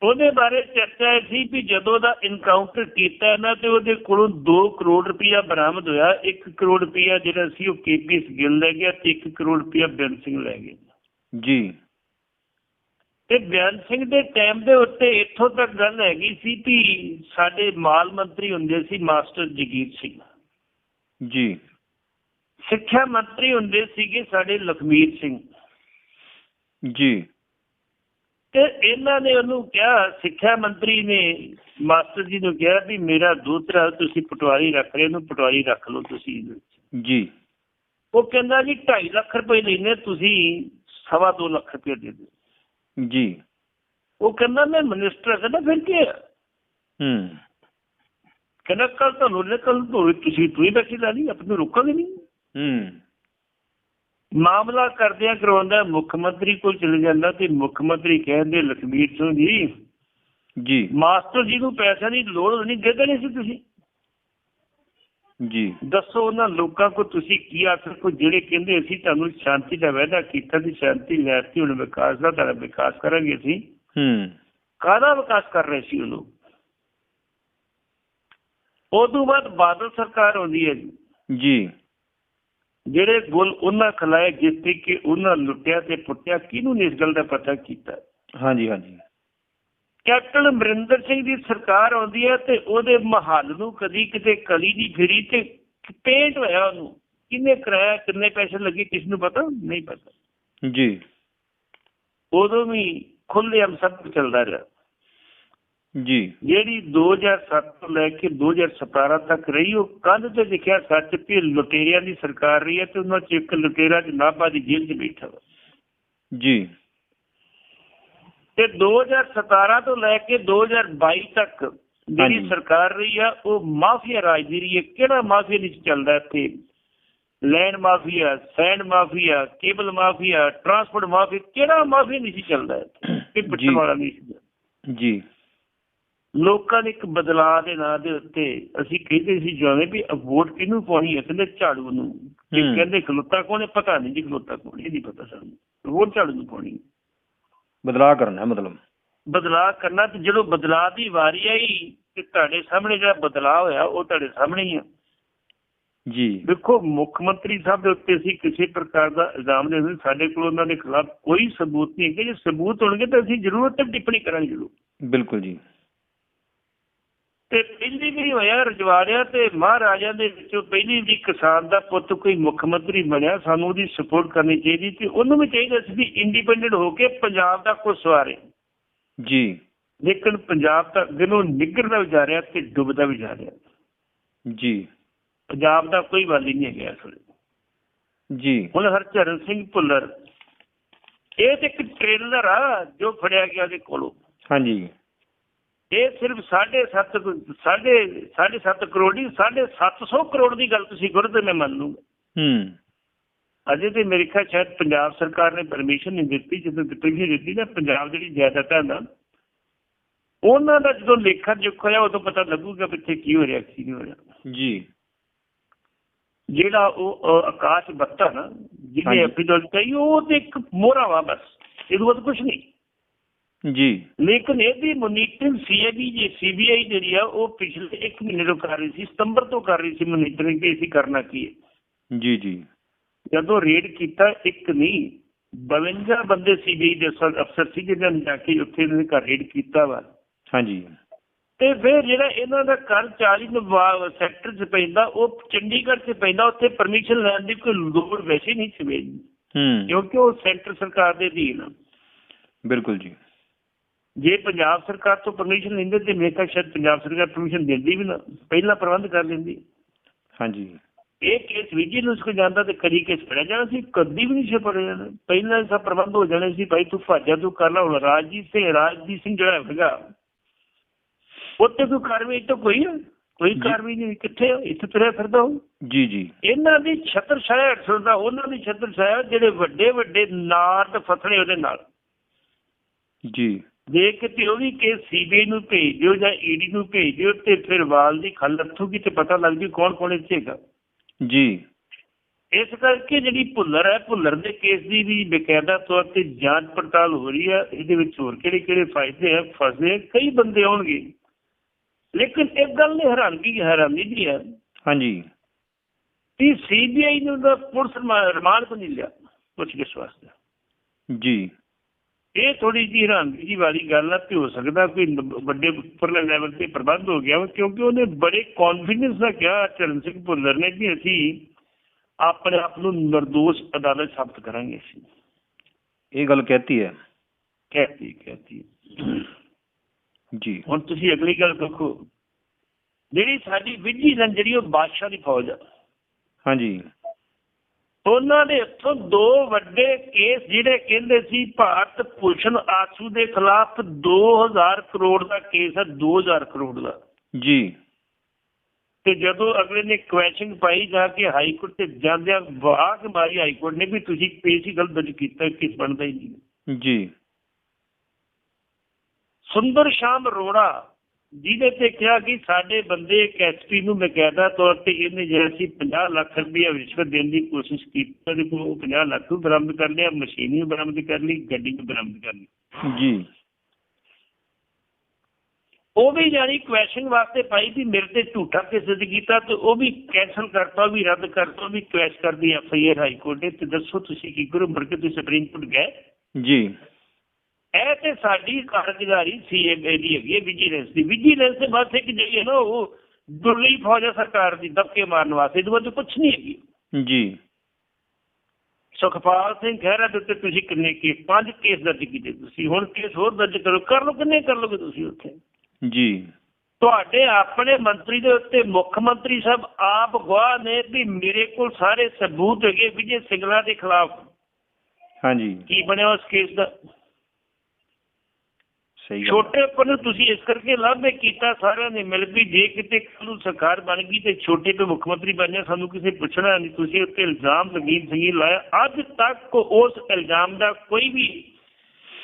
ਉਹਦੇ ਬਾਰੇ ਚਰਚਾ ਸੀ ਵੀ ਜਦੋਂ ਦਾ ਇਨਕਾਊਂਟਰ ਕੀਤਾ ਨਾ ਤੇ ਉਹਦੇ ਕੋਲੋਂ 2 ਕਰੋੜ ਰੁਪਇਆ ਬਰਾਮਦ ਹੋਇਆ। 1 ਕਰੋੜ ਰੁਪਇਆ ਜਿਹੜਾ ਸੀ ਉਹ ਕੇਪੀ ਗਿੱਲ ਲੈ ਗਿਆ ਤੇ 1 ਕਰੋੜ ਰੁਪਇਆ ਬੇਅੰਤ ਸਿੰਘ ਲੈ ਗਏ। ਜੀ। ਤੇ ਬੇਅੰਤ ਸਿੰਘ ਦੇ ਟਾਈਮ ਦੇ ਉੱਤੇ ਇੱਥੋਂ ਤੱਕ ਗੱਲ ਹੈਗੀ ਸੀ ਵੀ ਸਾਡੇ ਮਾਲ ਮੰਤਰੀ ਹੁੰਦੇ ਸੀ ਮਾਸਟਰ ਜਗੀਰ ਸਿੰਘ। ਜੀ। ਸਿੱਖਿਆ ਮੰਤਰੀ ਹੁੰਦੇ ਸੀਗੇ ਸਾਡੇ ਲਖਮੀਰ ਸਿੰਘ। ਜੀ। ਤੇ ਇਹਨਾਂ ਨੇ ਉਹਨੂੰ ਕਿਹਾ ਸਿੱਖਿਆ ਮੰਤਰੀ ਨੇ ਮਾਸਟਰ ਜੀ ਨੂੰ ਕਿਹਾ ਵੀ ਮੇਰਾ ਦੂਤਰਾ ਤੁਸੀਂ ਪਟਵਾਰੀ ਰੱਖ ਰਹੇ ਨੂੰ ਪਟਵਾਰੀ ਰੱਖ ਲਓ ਤੁਸੀਂ। ਜੀ। ਉਹ ਕਹਿੰਦਾ ਜੀ 2.5 ਲੱਖ ਰੁਪਏ ਲੈਣੇ ਤੁਸੀਂ ਸਵਾ ਦੋ ਲੱਖ ਰੁਪਏ ਦੇ ਦਿਓ। ਜੀ। ਉਹ ਕਹਿੰਦਾ ਮੈਂ ਮਿਨਿਸਟਰ ਕਹਿੰਦਾ ਫਿਰ ਕੀ ਹੂੰ। ਕਹਿੰਦਾ ਕੱਲ ਤੁਹਾਨੂੰ ਨੇ ਕੱਲ ਤੋਂ ਤੁਸੀਂ ਤੁਸੀਂ ਬੈਠੀ ਲਾ ਲਈ ਆਪਣੇ ਰੋਕਾਂਗੇ ਨਹੀਂ। ਹੂੰ। ਮਾਮਲਾ ਕਰਦਿਆਂ ਕਰਵਾਉਂਦਾ ਮੁੱਖ ਮੰਤਰੀ ਕੋਲ ਚਲੇ ਜਾਂਦਾ ਤੇ ਮੁੱਖ ਮੰਤਰੀ ਕਹਿੰਦੇ ਲਖਬੀਰ ਸਿੰਘ ਜੀ ਜੀ। ਮਾਸਟਰ ਜੀ ਨੂੰ ਪੈਸਾ ਦੀ ਲੋੜ ਨਹੀਂ ਦੇ ਦੇਣੀ ਸੀ ਤੁਸੀਂ। ਜੀ। ਦੱਸੋ ਉਹਨਾਂ ਲੋਕਾਂ ਕੋ ਤੁਸੀਂ ਕੀ ਆਖਰ ਕੋ ਜਿਹੜੇ ਕਹਿੰਦੇ ਅਸੀਂ ਤੁਹਾਨੂੰ ਸ਼ਾਂਤੀ ਦਾ ਵਾਅਦਾ ਕੀਤਾ ਸੀ ਸ਼ਾਂਤੀ ਲੈਤੀ ਹੁਣ ਵਿਕਾਸ ਦਾ ਤੁਹਾਡਾ ਵਿਕਾਸ ਕਰਾਂਗੇ ਅਸੀਂ। ਹੂੰ। ਕਾਹਦਾ ਵਿਕਾਸ ਕਰ ਰਹੇ ਸੀ ਉਹ ਲੋਕ? ਉਦੋਂ ਬਾਅਦ ਬਾਦਲ ਸਰਕਾਰ ਆਉਂਦੀ ਹੈ ਜੀ। ਜੀ। ਜਿਹੜੇ ਗੁੱਲ ਉਹਨਾਂ ਖਲਾਏ ਜਿਸ ਤੇ ਕਿ ਉਹਨਾਂ ਲੁੱਟਿਆ ਤੇ ਪੁੱਟਿਆ ਕਿਹਨੂੰ ਨਹੀਂ ਇਸ ਗੱਲ ਦਾ ਪਤਾ ਕੀਤਾ? ਹਾਂਜੀ ਹਾਂਜੀ। ਕੈਪਟਨ ਅਮਰਿੰਦਰ ਸਿੰਘ ਦੀ ਸਰਕਾਰ ਆਉਂਦੀ ਹੈ ਤੇ ਉਹਦੇ ਮਹੱਲ ਨੂੰ ਕਦੀ ਕਿਤੇ ਕਲੀ ਨਹੀਂ ਫਿਰੀ ਤੇ ਪੇਂਟ ਹੋਇਆ ਉਹਨੂੰ। ਕਿੰਨੇ ਕਰਾਇਆ ਕਿੰਨੇ ਪੈਸੇ ਲੱਗੇ ਕਿਸ ਨੂੰ ਪਤਾ? ਨਹੀਂ ਪਤਾ। ਜੀ। ਉਦੋਂ ਵੀ ਸਭ ਕੁਝ ਚੱਲਦਾ ਰਿਹਾ। ਜੀ। ਜਿਹੜੀ 2007 ਤੋਂ ਲੈ ਕੇ 2017 ਤੱਕ ਰਹੀ ਉਹ ਕੰਧ ਤੇ ਲਿਖਿਆ ਸੱਚ ਵੀ ਲੁਟੇਰਿਆਂ ਦੀ ਸਰਕਾਰ ਰਹੀ ਹੈ ਤੇ ਉਹਨਾਂ ਚ ਇੱਕ ਲੁਟੇਰਾ ਜਨਾਬਾ ਦੀ ਜੇਲ੍ਹ 'ਚ ਬੈਠਾ ਵਾ। ਜੀ। ਤੇ 2017 ਤੋਂ ਲੈ ਕੇ 2022 ਤੱਕ ਜਿਹੜੀ। ਸਰਕਾਰ ਰਹੀ ਆ ਉਹ ਮਾਫੀਆ ਰਾਜ ਦੀ ਰਹੀ ਹੈ। ਕਿਹੜਾ ਮਾਫੀਆ ਨਹੀਂ ਚੱਲਦਾ ਇੱਥੇ? Land mafia sand mafia cable mafia transport mafia ਕਿਹੜਾ ਮਾਫੀਆ ਨਹੀਂ ਚੱਲਦਾ ਇਹ ਜੀ। ਪੁੱਛਣ ਵਾਲਾ ਨਹੀਂ ਜੀ। ਲੋਕਾਂ ਨੇ ਇੱਕ ਬਦਲਾਅ ਦੇ ਨਾਂ ਦੇ ਉੱਤੇ ਅਸੀਂ ਕਹਿੰਦੇ ਸੀ ਜਿਵੇਂ ਵੀ ਵੋਟ ਕਿਹਨੂੰ ਪਾਉਣੀ ਹੈ? ਕਹਿੰਦੇ ਝਾੜੂ ਨੂੰ। ਤੇ। ਕਹਿੰਦੇ ਖਲੋਤਾ ਕੌਣ ਹੈ? ਪਤਾ ਨਹੀਂ ਜੀ ਖਲੋਤਾ ਕੌਣ ਇਹ ਨਹੀਂ ਪਤਾ ਸਾਨੂੰ। ਵੋਟ ਝਾੜੂ ਨੂੰ ਪਾਉਣੀ। ਬਦਲਾਅ ਕਰਨਾ ਹੈ ਮਤਲਬ। ਬਦਲਾਅ ਕਰਨਾ ਤੇ ਜਦੋਂ ਬਦਲਾਅ ਦੀ ਵਾਰੀ ਆਈ ਤੇ ਤੁਹਾਡੇ ਸਾਹਮਣੇ ਜਿਹੜਾ ਬਦਲਾਅ ਹੋਇਆ ਉਹ ਤੁਹਾਡੇ ਸਾਹਮਣੇ ਹੀ ਆ। ਜੀ। ਦੇਖੋ ਮੁੱਖ ਮੰਤਰੀ ਸਾਹਿਬ ਦੇ ਉੱਤੇ ਅਸੀਂ ਕਿਸੇ ਪ੍ਰਕਾਰ ਦਾ ਇਲਜ਼ਾਮ ਨਹੀਂ ਸਾਡੇ ਕੋਲ ਉਹਨਾਂ ਦੇ ਖਿਲਾਫ ਕੋਈ ਸਬੂਤ ਨਹੀਂ ਹੈ ਜੇ ਸਬੂਤ ਹੋਣਗੇ ਤਾਂ ਅਸੀਂ ਜ਼ਰੂਰ ਤੇ ਟਿੱਪਣੀ ਕਰਾਂਗੇ ਜ਼ਰੂਰ। ਬਿਲਕੁਲ ਜੀ। ਤੇ ਪਹਿਲੀ ਵੀ ਹੋਇਆ ਰਜਵਾੜਿਆ ਤੇ ਮਹਾਰਾਜਾ ਦੇ ਵਿੱਚੋਂ ਪਹਿਲੀ ਵੀ ਕਿਸਾਨ ਦਾ ਪੁੱਤ ਕੋਈ ਮੁੱਖ ਮੰਤਰੀ ਬਣਿਆ ਸਾਨੂੰ ਉਹਦੀ ਸਪੋਰਟ ਕਰਨੀ ਚਾਹੀਦੀ ਤੇ ਉਹਨੂੰ ਵੀ ਚਾਹੀਦਾ ਸੀ ਵੀ ਇੰਡੀਪੈਂਡੈਂਟ ਹੋ ਕੇ ਪੰਜਾਬ ਦਾ ਕੁਝ ਸਵਾਰੇ। ਜੀ। ਲੇਕਿਨ ਪੰਜਾਬ ਤਾਂ ਦਿਨੋਂ ਨਿੱਘਰਦਾ ਵੀ ਜਾ ਰਿਹਾ ਤੇ ਡੁੱਬਦਾ ਵੀ ਜਾ ਰਿਹਾ। ਜੀ। ਪੰਜਾਬ ਦਾ ਕੋਈ ਵੱਲ ਨਹੀਂ ਹੈਗਾ ਇਸ ਵੇਲੇ। ਜੀ। ਹੁਣ ਹਰਚਰਨ ਸਿੰਘ ਭੁੱਲਰ ਇਹ ਤੇ ਇੱਕ ਟ੍ਰੇਲਰ ਆ ਜੋ ਫੜਿਆ ਗਿਆ ਉਹਦੇ ਕੋਲੋਂ। ਹਾਂਜੀ। ਇਹ ਸਿਰਫ 7.5 ਸਾਢੇ ਸਾਢੇ ਸੱਤ ਕਰੋੜ ਦੀ 750 ਕਰੋੜ ਦੀ ਗੱਲ ਤੁਸੀਂ ਕਰੋ ਤੇ ਮੈਂ ਮੰਨ ਲੂੰਗਾ ਹੂੰ। ਅਜੇ ਤੇ ਮੇਰੇ ਖਿਆਲ ਸ਼ਾਇਦ ਪੰਜਾਬ ਸਰਕਾਰ ਨੇ ਪਰਮਿਸ਼ਨ ਨਹੀਂ ਦਿੱਤੀ ਜਦੋਂ ਪਹਿਲੀ ਦਿੱਤੀ ਨਾ ਪੰਜਾਬ ਜਿਹੜੀ ਜਾਇਦਾਦਾਂ ਦਾ ਉਹਨਾਂ ਦਾ ਜਦੋਂ ਲੇਖਾ ਜੁਕ ਹੋਇਆ ਉਦੋਂ ਪਤਾ ਲੱਗੂਗਾ ਇੱਥੇ ਕੀ ਹੋ ਰਿਹਾ ਕੀ ਨਹੀਂ ਹੋ ਰਿਹਾ। ਜੀ। ਜਿਹੜਾ ਉਹ ਆਕਾਸ਼ ਬੱਤਾ ਨਾ ਜਿਹਨੇ। ਐਫੀਡਲ ਕਹੀ ਉਹ ਤੇ ਇੱਕ ਮੋਹਰਾ ਵਾ ਬਸ ਇਹ ਤੋਂ ਕੁਝ ਨਹੀਂ। ਜੀ। ਲੇਕਿਨ ਇਹਦੀ ਮੋਨੀਟਰਿੰਗ ਸੀਆਈਬੀ ਜੀ ਸੀਬੀਆਈ ਜਿਹੜੀ ਆ ਉਹ ਪਿਛਲੇ 1 ਮਹੀਨੇ ਤੋਂ ਕਰ ਰਹੀ ਸੀ ਸਤੰਬਰ ਤੋਂ ਕਰ ਰਹੀ ਸੀ ਮੋਨੀਟਰਿੰਗ ਕਿ ਅਸੀਂ ਕਰਨਾ ਕੀ ਹੈ। ਜੀ ਜੀ। ਜਦੋਂ ਰੇਡ ਕੀਤਾ ਇੱਕ ਨਹੀਂ 52 ਬੰਦੇ ਸੀਬੀਆਈ ਦੇ ਅਫਸਰ ਸੀ ਜਿਹਨਾਂ ਨੇ ਜਾ ਕੇ ਉੱਥੇ ਇਹਨਾਂ ਦੇ ਘਰ ਰੇਡ ਕੀਤਾ ਵਾ। ਹਾਂਜੀ। ਤੇ ਫਿਰ ਜਿਹੜਾ ਇਹਨਾਂ ਦਾ ਘਰ 40 ਨਵਾਬ ਸੈਕਟਰ 'ਚ ਪੈਂਦਾ ਉਹ ਚੰਡੀਗੜ੍ਹ 'ਚ ਪੈਂਦਾ ਉੱਥੇ ਪਰਮਿਸ਼ਨ ਲੈਣ ਦੀ ਕੋਈ ਲੋੜ ਵੈਸੇ ਨਹੀਂ ਸੀ। ਕਿਉਂਕਿ ਉਹ ਸੈਂਟਰ ਸਰਕਾਰ ਦੇ ਅਧੀਨ ਬਿਲਕੁਲ ਜੀ। ਜੇ ਪੰਜਾਬ ਸਰਕਾਰ ਤੋਂ ਪਰਮਿਸ਼ਨ ਲੈਂਦੇ ਤੇ ਖਿਆਲ ਸ਼ਾਇਦ ਪੰਜਾਬ ਸਰਕਾਰ ਪਰਮਿਸ਼ਨ ਦਿੰਦੀ ਵੀ ਨਾ ਪਹਿਲਾਂ ਪ੍ਰਬੰਧ ਕਰ ਲੈਂਦੀ। ਹਾਂਜੀ। ਇਹ ਕੇਸ ਵਿਜੀਲੈਂਸ ਕੋ ਜਾਂਦਾ ਤੇ ਕਦੀ ਕੇਸ ਫੜਿਆ ਜਾਣਾ ਸੀ ਕਦੀ ਵੀ ਨਹੀਂ ਸੀ ਫੜਿਆ ਜਾਣਾ। ਪਹਿਲਾਂ ਹੀ ਸਭ ਪ੍ਰਬੰਧ ਹੋ ਜਾਣੇ ਸੀ ਭਾਈ ਤੂੰ ਭਾਜਾ ਤੂੰ ਕਰ ਲਾ ਹੁਣ ਰਾਜਜੀਤ ਸਿੰਘ ਰਾਜਜੀਤ ਸਿੰਘ ਜਿਹੜਾ ਹੈਗਾ ਉੱਤੇ ਕੋਈ ਕਾਰਵਾਈ ਤਾਂ ਕੋਈ ਹੈ ਕੋਈ। ਕਾਰਵਾਈ ਨਹੀਂ ਕਿੱਥੇ? ਇੱਥੇ ਤੁਰਿਆ ਫਿਰਦਾ ਉਹ? ਜੀ ਜੀ। ਇਹਨਾਂ ਦੀ ਛਤਰ ਛਾਇਆ ਸੁਣਦਾ ਉਹਨਾਂ ਦੀ ਛਤਰ ਛਾਇਆ ਜਿਹੜੇ ਵੱਡੇ ਵੱਡੇ ਨਾਰਦ ਫਸਲੇ ਉਹਦੇ ਨਾਲ। ਜੀ। ਜੇ ਕਿਤੇ ਉਹ ਵੀ ਕੇਸ ਸੀਬੀਆਈ ਨੂੰ ਭੇਜ ਦਿਓ ਜਾਂ ਈਡੀ ਨੂੰ ਭੇਜ ਦਿਓ ਤੇ ਫਿਰ ਵਾਲ ਦੀ ਖੱਲ ਲੱਥੂਗੀ ਤੇ ਪਤਾ ਲੱਗ ਜੂ ਕੌਣ ਕੌਣ ਇੱਥੇ ਹੈਗਾ। ਜੀ। ਇਸ ਕਰਕੇ ਜਿਹੜੀ ਭੁੱਲਰ ਹੈ ਭੁੱਲਰ ਦੇ ਕੇਸ ਦੀ ਵੀ ਬਕਾਇਦਾ ਤੌਰ ਤੇ ਜਾਂਚ ਪੜਤਾਲ ਹੋ ਰਹੀ ਹੈ। ਇਹਦੇ ਵਿੱਚ ਹੋਰ ਕਿਹੜੇ ਕਿਹੜੇ ਫਾਇਦੇ ਹੈ ਫਸਦੇ ਕਈ ਬੰਦੇ ਆਉਣਗੇ। ਲੇਕਿਨ ਇੱਕ ਗੱਲ ਨੇ ਹੈਰਾਨਗੀ ਹੈਰਾਨੀ ਦੀ ਹੈ। ਹਾਂਜੀ। ਕਿ ਸੀਬੀਆਈ ਨੇ ਉਹਦਾ ਪੁਲਿਸ ਰਿਮਾ- ਰਿਮਾਂਡ ਤੋਂ ਨਹੀਂ ਲਿਆ ਪੁੱਛਗਿੱਛ ਵਾਸਤੇ। ਜੀ। ਇਹ ਥੋੜੀ ਜਿਹੀ ਹੈਰਾਨਗੀ ਵਾਲੀ ਗੱਲ ਹੈ ਕਿ ਹੋ ਸਕਦਾ ਕੋਈ ਵੱਡੇ ਉੱਪਰਲੇ ਲੈਵਲ ਤੇ ਪ੍ਰਬੰਧ ਹੋ ਗਿਆ ਕਿਉਂਕਿ ਉਹਨੇ ਬੜੇ ਕੌਨਫੀਡੈਂਸ ਨਾਲ ਕਿਹਾ ਚਰਨ ਸਿੰਘ ਭੁੱਲਰ ਨੇ ਕਿ ਅਸੀਂ ਆਪਣੇ ਆਪ ਨੂੰ ਨਿਰਦੋਸ਼ ਅਦਾਲਤ ਸਾਬਤ ਕਰਾਂਗੇ ਅਸੀਂ। ਇਹ ਗੱਲ ਕਹਿਤੀ ਹੈ। ਕਹਿਤੀ ਕਹਿਤੀ। ਜੀ। ਹੁਣ ਤੁਸੀਂ ਅਗਲੀ ਗੱਲ ਦੇਖੋ। ਜਿਹੜੀ ਸਾਡੀ ਵਿਜੀਲੈਂਸ ਜਿਹੜੀ ਉਹ ਬਾਦਸ਼ਾਹ ਦੀ ਫੌਜ ਆ। ਹਾਂਜੀ। ਉਹਨਾਂ ਦੇ ਹੱਥੋਂ ਦੋ ਵੱਡੇ ਕੇਸ ਜਿਹੜੇ ਕਹਿੰਦੇ ਸੀ ਭਾਰਤ ਭੂਸ਼ਣ ਆਸੂ ਦੇ ਖਿਲਾਫ 2000 ਕਰੋੜ ਦਾ ਕੇਸ ਹੈ 2000 ਕਰੋੜ ਦਾ। ਜੀ। ਤੇ ਜਦੋਂ ਅਗਲੇ ਨੇ ਕੁਐਸਚਨ ਪਾਈ ਜਾ ਕੇ ਹਾਈ ਕੋਰਟ ਤੇ ਜਾਂਦਿਆਂ ਵਾਕ ਮਾਰੀ ਹਾਈ ਕੋਰਟ ਨੇ ਵੀ ਤੁਸੀਂ ਪੇਸ਼ੀ ਗਲਤ ਦਰਜ ਕੀਤਾ ਕਿਸ ਬਣਦਾ ਹੀ ਨਹੀਂ। ਜੀ। ਸੁੰਦਰ ਸ਼ਾਮ ਅਰੋੜਾ ਜਿਹਦੇ ਤੇ ਕਿਹਾ ਕਿ ਸਾਡੇ ਬੰਦੇ ਇੱਕ ਐਸਪੀ ਨੂੰ ਬਕਾਇਦਾ ਤੌਰ ਤੇ ਇਹਨੇ ਜਿਹੜਾ ਸੀ 50 ਲੱਖ ਰੁਪਏ ਰਿਸ਼ਵਤ ਦੇਣ ਦੀ ਕੋਸ਼ਿਸ਼ ਕੀਤੀ ਉਹਦੇ ਕੋਲ ਉਹ 50 ਲੱਖ ਨੂੰ ਬਰਾਮਦ ਕਰ ਲਿਆ ਮਸ਼ੀਨ ਬਰਾਮਦ ਕਰ ਲਈ ਗੱਡੀ ਵੀ ਬਰਾਮਦ ਕਰ ਲਈ। ਜੀ। ਉਹ ਵੀ ਜਾਨੀ ਕੁਐਸਚਨ ਵਾਸਤੇ ਪਾਈ ਵੀ ਮੇਰੇ ਤੇ ਝੂਠਾ ਕੇਸ ਦਰਜ ਕੀਤਾ ਤੇ ਉਹ ਵੀ ਕੈਨਸਲ ਕਰਤਾ ਵੀ ਰੱਦ ਕਰਤਾ ਵੀ ਕੁਐਸ਼ ਕਰਦੀ F I R high court ਨੇ ਤੇ। ਦੱਸੋ ਤੁਸੀਂ ਕੀ ਕਰੋ ਮੁੜ ਕੇ ਤੁਸੀਂ ਸੁਪਰੀਮ ਕੋਰਟ ਗਏ? ਜੀ। ਇਹ ਤੇ ਸਾਡੀ ਕਾਰਗੁਜ਼ਾਰੀ ਸੀ ਇਹ ਦੀ ਹੈਗੀ ਹੈ ਵਿਜੀਲੈਂਸ ਦੀ। ਵਿਜੀਲੈਂਸ ਦੇ ਬਸ ਇੱਕ ਜਿਹੜੀ ਹੈ ਨਾ ਉਹ ਦੁਰਲੀ ਫੌਜ ਸਰਕਾਰ ਦੀ ਦਬਕੇ ਮਾਰਨ ਵਾਸਤੇ ਇਹਦੇ ਵਿੱਚ ਕੁਝ ਨਹੀਂ ਹੈਗੀ। ਜੀ। ਸੁਖਪਾਲ ਸਿੰਘ ਖਹਿਰਾ ਦੇ ਉੱਤੇ ਤੁਸੀਂ ਕਿੰਨੇ ਕੇਸ ਪੰਜ ਕੇਸ ਦਰਜ ਕੀਤੇ ਤੁਸੀਂ ਹੁਣ ਕੇਸ ਹੋਰ ਦਰਜ ਕਰੋ ਕਰ ਲਓ ਕਿੰਨੇ ਕਰ ਲਓਗੇ ਤੁਸੀਂ ਉੱਥੇ? ਜੀ। ਤੁਹਾਡੇ ਆਪਣੇ ਮੰਤਰੀ ਦੇ ਉੱਤੇ ਮੁੱਖ ਮੰਤਰੀ ਸਾਹਿਬ ਆਪ ਗਵਾਹ ਨੇ ਵੀ ਮੇਰੇ ਕੋਲ ਸਾਰੇ ਸਬੂਤ ਹੈਗੇ ਵਿਜੇ ਸਿੰਗਲਾ ਦੇ ਖਿਲਾਫ। ਹਾਂਜੀ। ਕੀ ਬਣਿਆ ਉਸ ਕੇਸ ਦਾ? ਸਹੀ ਗੱਲ ਛੋਟੇ ਉੱਪਰ ਨੂੰ ਤੁਸੀਂ ਇਸ ਕਰਕੇ ਲਾਭੇ ਕੀਤਾ ਸਾਰਿਆਂ ਨੇ ਮਿਲ ਵੀ ਜੇ ਕਿਤੇ ਕੱਲ੍ਹ ਨੂੰ ਸਰਕਾਰ ਬਣ ਗਈ ਤੇ ਛੋਟੇ ਤੋਂ ਮੁੱਖ ਮੰਤਰੀ ਬਣਿਆ ਸਾਨੂੰ ਕਿਸੇ ਪੁੱਛਣਾ ਨਹੀਂ ਤੁਸੀਂ ਉੱਤੇ ਇਲਜ਼ਾਮ ਲਗੀਨ ਸੰਗੀ ਲਾਇਆ। ਅੱਜ ਤੱਕ ਉਸ ਇਲਜ਼ਾਮ ਦਾ ਕੋਈ ਵੀ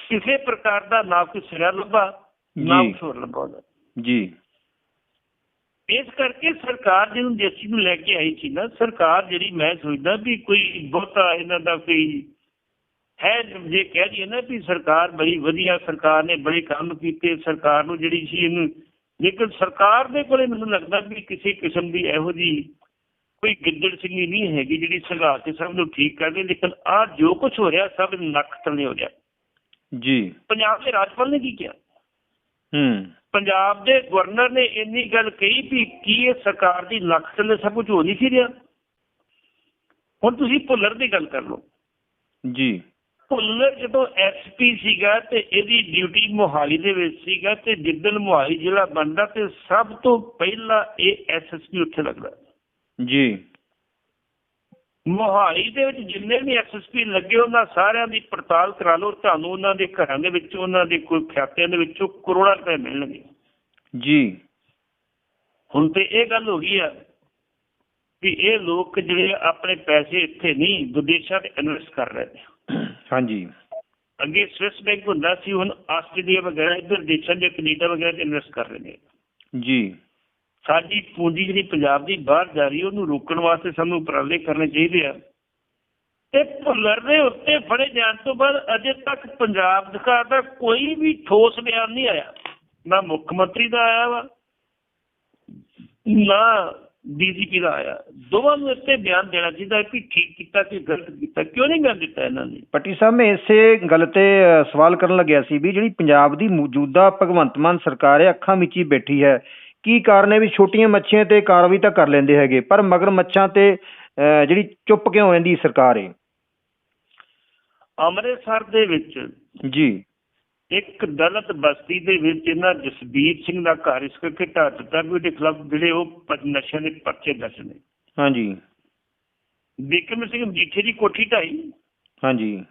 ਕਿਸੇ ਪ੍ਰਕਾਰ ਦਾ ਨਾ ਕੋਈ ਸਿਰਾ ਲੱਭਾ ਨਾ ਹੋਰ ਲੱਭਾ। ਜੀ। ਇਸ ਕਰਕੇ ਸਰਕਾਰ ਜਿਹਨੂੰ ਦੇਸੀ ਨੂੰ ਲੈ ਕੇ ਆਈ ਸੀ ਨਾ ਸਰਕਾਰ ਜਿਹੜੀ ਮੈਂ ਸੋਚਦਾ ਵੀ ਕੋਈ ਬਹੁਤਾ ਇਹਨਾਂ ਦਾ ਕੋਈ ਹੈ ਜੇ ਕਹਿ ਦਈਏ ਨਾ ਵੀ ਸਰਕਾਰ ਬੜੀ ਵਧੀਆ ਸਰਕਾਰ ਨੇ ਬੜੇ ਕੰਮ ਕੀਤੇ ਸਰਕਾਰ ਨੂੰ ਜਿਹੜੀ ਸੀ ਇਹਨੂੰ ਲੇਕਿਨ ਸਰਕਾਰ ਦੇ ਕੋਲੇ ਮੈਨੂੰ ਲੱਗਦਾ ਵੀ ਕਿਸੇ ਕਿਸਮ ਦੀ ਇਹੋ ਜੀ ਕੋਈ ਗਿੱਦੜ ਸਿੰਘੀ ਨਹੀਂ ਹੈਗੀ ਜਿਹੜੀ ਸੰਘਾ ਕੇ ਸਭ ਨੂੰ ਠੀਕ ਕਰ ਦੇ ਲੇਕਿਨ ਆ ਜੋ ਕੁਝ ਹੋ ਰਿਹਾ ਸਭ ਨੱਕ ਥੱਲੇ ਹੋ ਰਿਹਾ। ਜੀ। ਪੰਜਾਬ ਦੇ ਰਾਜਪਾਲ ਨੇ ਕੀ ਕਿਹਾ? ਹੂੰ। ਪੰਜਾਬ ਦੇ ਗਵਰਨਰ ਨੇ ਇੰਨੀ ਗੱਲ ਕਹੀ ਵੀ ਕੀ ਇਹ ਸਰਕਾਰ ਦੀ ਲੱਖ ਥੱਲੇ ਸਭ ਕੁਝ ਹੋ ਨਹੀਂ ਸੀ ਰਿਹਾ? ਹੁਣ ਤੁਸੀਂ ਭੁੱਲਰ ਦੀ ਗੱਲ ਕਰ ਲਓ। ਜੀ। ਭੁੱਲਰ ਜਦੋਂ ਐਸਪੀ ਸੀਗਾ ਤੇ ਇਹਦੀ ਡਿਊਟੀ ਮੋਹਾਲੀ ਦੇ ਵਿੱਚ ਸੀਗਾ ਤੇ ਜਿੱਦਣ ਮੋਹਾਲੀ ਜ਼ਿਲ੍ਹਾ ਬਣਦਾ ਤੇ ਸਭ ਤੋਂ ਪਹਿਲਾਂ ਇਹ ਐਸਐਸਪੀ ਉੱਥੇ ਲੱਗਦਾ। ਜੀ। ਮੋਹਾਲੀ ਦੇ ਵਿੱਚ ਜਿੰਨੇ ਵੀ ਐਸਐਸਪੀ ਲੱਗੇ ਉਹਨਾਂ ਸਾਰਿਆਂ ਦੀ ਪੜਤਾਲ ਕਰਾ ਲਓ ਤੁਹਾਨੂੰ ਉਹਨਾਂ ਦੇ ਘਰਾਂ ਦੇ ਵਿੱਚ ਉਹਨਾਂ ਦੇ ਕੋਈ ਖਾਤਿਆਂ ਦੇ ਵਿੱਚੋਂ ਕਰੋੜਾਂ ਰੁਪਏ ਮਿਲਣਗੇ। ਜੀ। ਹੁਣ ਤੇ ਇਹ ਗੱਲ ਹੋ ਗਈ ਆ ਵੀ ਇਹ ਲੋਕ ਜਿਹੜੇ ਆਪਣੇ ਪੈਸੇ ਇੱਥੇ ਨਹੀਂ ਵਿਦੇਸ਼ਾਂ 'ਤੇ ਇਨਵੈਸਟ ਕਰ ਰਹੇ ਨੇ। ਹਾਂਜੀ। ਅੱਗੇ ਸਵਿਸ ਬੈਂਕ ਹੁੰਦਾ ਸੀ ਹੁਣ ਆਸਟ੍ਰੇਲੀਆ ਵਗੈਰਾ ਇੱਧਰ ਦੇਸ਼ਾਂ ਦੇ ਕੈਨੇਡਾ ਵਗੈਰਾ 'ਤੇ ਇਨਵੈਸਟ ਕਰ ਰਹੇ ਨੇ। ਜੀ। ਸਾਡੀ ਪੂੰਜੀ ਜਿਹੜੀ ਪੰਜਾਬ ਦੀ ਬਾਹਰ ਜਾ ਰਹੀ ਉਹਨੂੰ ਰੋਕਣ ਵਾਸਤੇ ਸਾਨੂੰ ਉਪਰਾਲੇ ਕਰਨੇ ਚਾਹੀਦੇ ਆ। ਤੇ ਭੁੱਲਰ ਦੇ ਉੱਤੇ ਫੜੇ ਜਾਣ ਤੋਂ ਬਾਅਦ ਅਜੇ ਤੱਕ ਪੰਜਾਬ ਸਰਕਾਰ ਦਾ ਕੋਈ ਵੀ ਠੋਸ ਬਿਆਨ ਨਹੀਂ ਆਇਆ। ਨਾ ਮੁੱਖ ਮੰਤਰੀ ਦਾ ਆਇਆ ਵਾ ਨਾ ਡੀਜੀਪੀ ਦਾ ਆਇਆ। ਦੋਵਾਂ ਨੂੰ ਇੱਥੇ ਬਿਆਨ ਦੇਣਾ ਚਾਹੀਦਾ ਕਿ ਠੀਕ ਕੀਤਾ ਕਿ ਗਲਤ ਕੀਤਾ। ਕਿਉਂ ਨਹੀਂ ਬਿਆਨ ਦਿੱਤਾ ਇਹਨਾਂ ਨੇ? ਪੱਟੀ ਸਾਹਿਬ ਮੈਂ ਇਸੇ ਗੱਲ ਤੇ ਸਵਾਲ ਕਰਨ ਲੱਗਿਆ ਸੀ ਵੀ ਜਿਹੜੀ ਪੰਜਾਬ ਦੀ ਮੌਜੂਦਾ ਭਗਵੰਤ ਮਾਨ ਸਰਕਾਰ ਹੈ ਅੱਖਾਂ ਮੀਚੀ ਬੈਠੀ ਹੈ। ਕੀ ਕਾਰਨ ਹੈ ਵੀ ਛੋਟੀਆਂ ਮੱਛੀਆਂ ਤੇ ਕਾਰਵਾਈ ਤਾਂ ਕਰ ਲੈਂਦੇ ਹੈਗੇ ਪਰ ਮਗਰ ਮੱਛਾਂ ਤੇ ਜਿਹੜੀ ਚੁੱਪ ਕਿਉਂ ਰਹਿੰਦੀ ਸਰਕਾਰ ਹੈ? ਅੰਮ੍ਰਿਤਸਰ ਦੇ ਵਿੱਚ ਜੀ। ਇੱਕ ਦਲਿਤ ਬਸਤੀ ਦੇ ਵਿੱਚ ਇਹਨਾਂ ਜਸਬੀਰ ਸਿੰਘ ਦਾ ਘਰ ਇਸ ਕਰਕੇ ਢਾਹ ਦਿੱਤਾ ਵੀ ਉਹਦੇ ਖਿਲਾਫ ਜਿਹੜੇ ਉਹ ਨਸ਼ਿਆਂ ਦੇ ਪਰਚੇ ਦਰਜ ਨੇ। ਹਾਂਜੀ। ਬਿਕਰਮ ਸਿੰਘ ਮਜੀਠੇ ਦੀ ਕੋਠੀ ਢਾਈ। ਹਾਂਜੀ।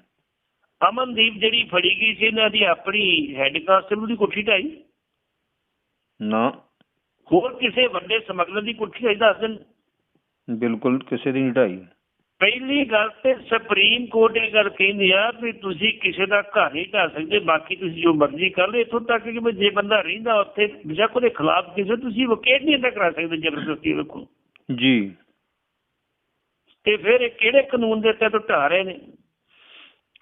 ਅਮਨਦੀਪ ਜਿਹੜੀ ਫੜੀ ਗਈ ਸੀ ਇਹਨਾਂ ਦੀ ਆਪਣੀ ਹੈੱਡ ਕਾਂਸਟੇਬਲ ਦੀ ਕੋਠੀ ਢਾਈ। ਨਾ। ਹੋਰ ਕਿਸੇ ਵੱਡੇ ਸਮਗਲਰ ਦੀ ਕੋਠੀ ਢਾਈ ਦੱਸ ਦੇਣ। ਬਿਲਕੁਲ ਕਿਸੇ ਦੀ ਨਹੀਂ ਢਾਈ। ਪਹਿਲੀ ਗੱਲ ਤੇ ਸੁਪਰੀਮ ਕੋਰਟ ਇਹ ਗੱਲ ਕਹਿੰਦੀ ਆ ਵੀ ਤੁਸੀਂ ਕਿਸੇ ਦਾ ਘਰ ਨਹੀਂ ਢਾ ਸਕਦੇ ਬਾਕੀ ਤੁਸੀਂ ਜੋ ਮਰਜ਼ੀ ਕਰ ਲਓ ਇੱਥੋਂ ਤੱਕ ਕਿ ਜੇ ਬੰਦਾ ਰਹਿੰਦਾ ਉੱਥੇ ਬੇਸ਼ੱਕ ਉਹਦੇ ਖਿਲਾਫ ਕਿਸੇ ਤੁਸੀਂ ਵਕੀਲ ਨਹੀਂ ਏਦਾਂ ਕਰਾ ਸਕਦੇ ਜ਼ਬਰਦਸਤੀ ਰੱਖੋ ਜੀ। ਤੇ ਫਿਰ ਇਹ ਕਿਹੜੇ ਕਾਨੂੰਨ ਦੇ ਤਹਿਤ ਢਾ ਰਹੇ ਨੇ?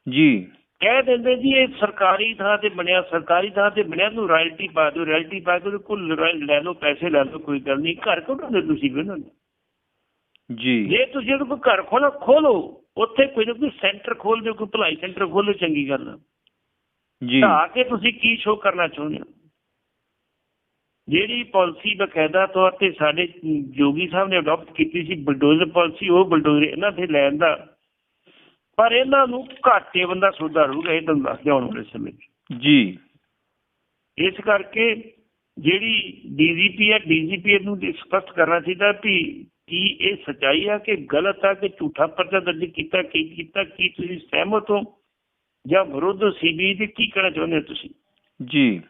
ਜੀ। ਕਹਿ ਦਿੰਦੇ ਜੀ ਇਹ ਸਰਕਾਰੀ ਥਾਂ ਤੇ ਬਣਿਆ ਸਰਕਾਰੀ ਥਾਂ ਤੇ ਬਣਿਆ ਨੂੰ ਰਾਇਲਟੀ ਪਾ ਦਿਓ ਰਾਇਲਟੀ ਪਾ ਕੇ ਉਹਦੇ ਕੋਲ ਲੈ ਲਓ ਪੈਸੇ ਲੈ ਲਓ ਕੋਈ ਗੱਲ ਨਹੀਂ। ਘਰ ਕਿਉਂ ਢਾਉਂਦੇ ਤੁਸੀਂ ਵੀ ਉਹਨਾਂ ਨੂੰ? ਜੀ। ਜੇ ਤੁਸੀਂ ਉਹਦੇ ਕੋਲ ਘਰ ਖੋਲੋ ਖੋਲੋ। ਉੱਥੇ ਕੋਈ ਨਾ ਕੋਈ ਸੈਂਟਰ ਖੋਲ ਦਿਓ ਕੋਈ ਭਲਾਈ ਸੈਂਟਰ ਖੋਲੋ ਚੰਗੀ ਗੱਲ। ਜੀ। ਢਾਹ ਕੇ ਤੁਸੀਂ ਕੀ ਸ਼ੋਅ ਕਰਨਾ ਚਾਹੁੰਦੇ ਹੋ? ਜਿਹੜੀ ਪਾਲਿਸੀ ਬਕਾਇਦਾ ਤੌਰ ਤੇ ਸਾਡੇ ਜੋਗੀ ਸਾਹਿਬ ਨੇ ਅਡਾਪਟ ਕੀਤੀ ਸੀ ਬਲਡੋਜ਼ਰ ਪਾਲਿਸੀ ਉਹ ਬਲਡੋਜ਼ਰ ਇਹਨਾਂ ਤੇ ਲੈਣ ਦਾ। ਪਰ ਇਹਨਾਂ ਨੂੰ ਘਾਟੇ ਬੰਦਾ ਸੋਧਾ ਰਹੂਗਾ ਇਹ ਤੁਹਾਨੂੰ ਦੱਸ ਦਿਆਂ ਆਉਣ ਵਾਲੇ ਸਮੇਂ ਜੀ। ਇਸ ਕਰਕੇ ਜਿਹੜੀ ਡੀਜੀਪੀ ਹੈ ਡੀਜੀਪੀ ਨੂੰ ਸਪਸ਼ਟ ਕਰਨਾ ਚਾਹੀਦਾ ਵੀ ਕੀ ਇਹ ਸਚਾਈ ਆ ਕਿ ਗਲਤ ਆ ਕਿ ਝੂਠਾ ਪਰਚਾ ਦਰਜ ਕੀਤਾ ਕੀ ਕੀਤਾ ਕੀ ਤੁਸੀਂ ਸਹਿਮਤ ਹੋ? ਜਾਂ ਵਿਰੋਧ ਸੀਬੀ ਦੇ ਕੀ ਕਹਿਣਾ ਚਾਹੁੰਦੇ ਹੋ ਤੁਸੀਂ? ਜੀ।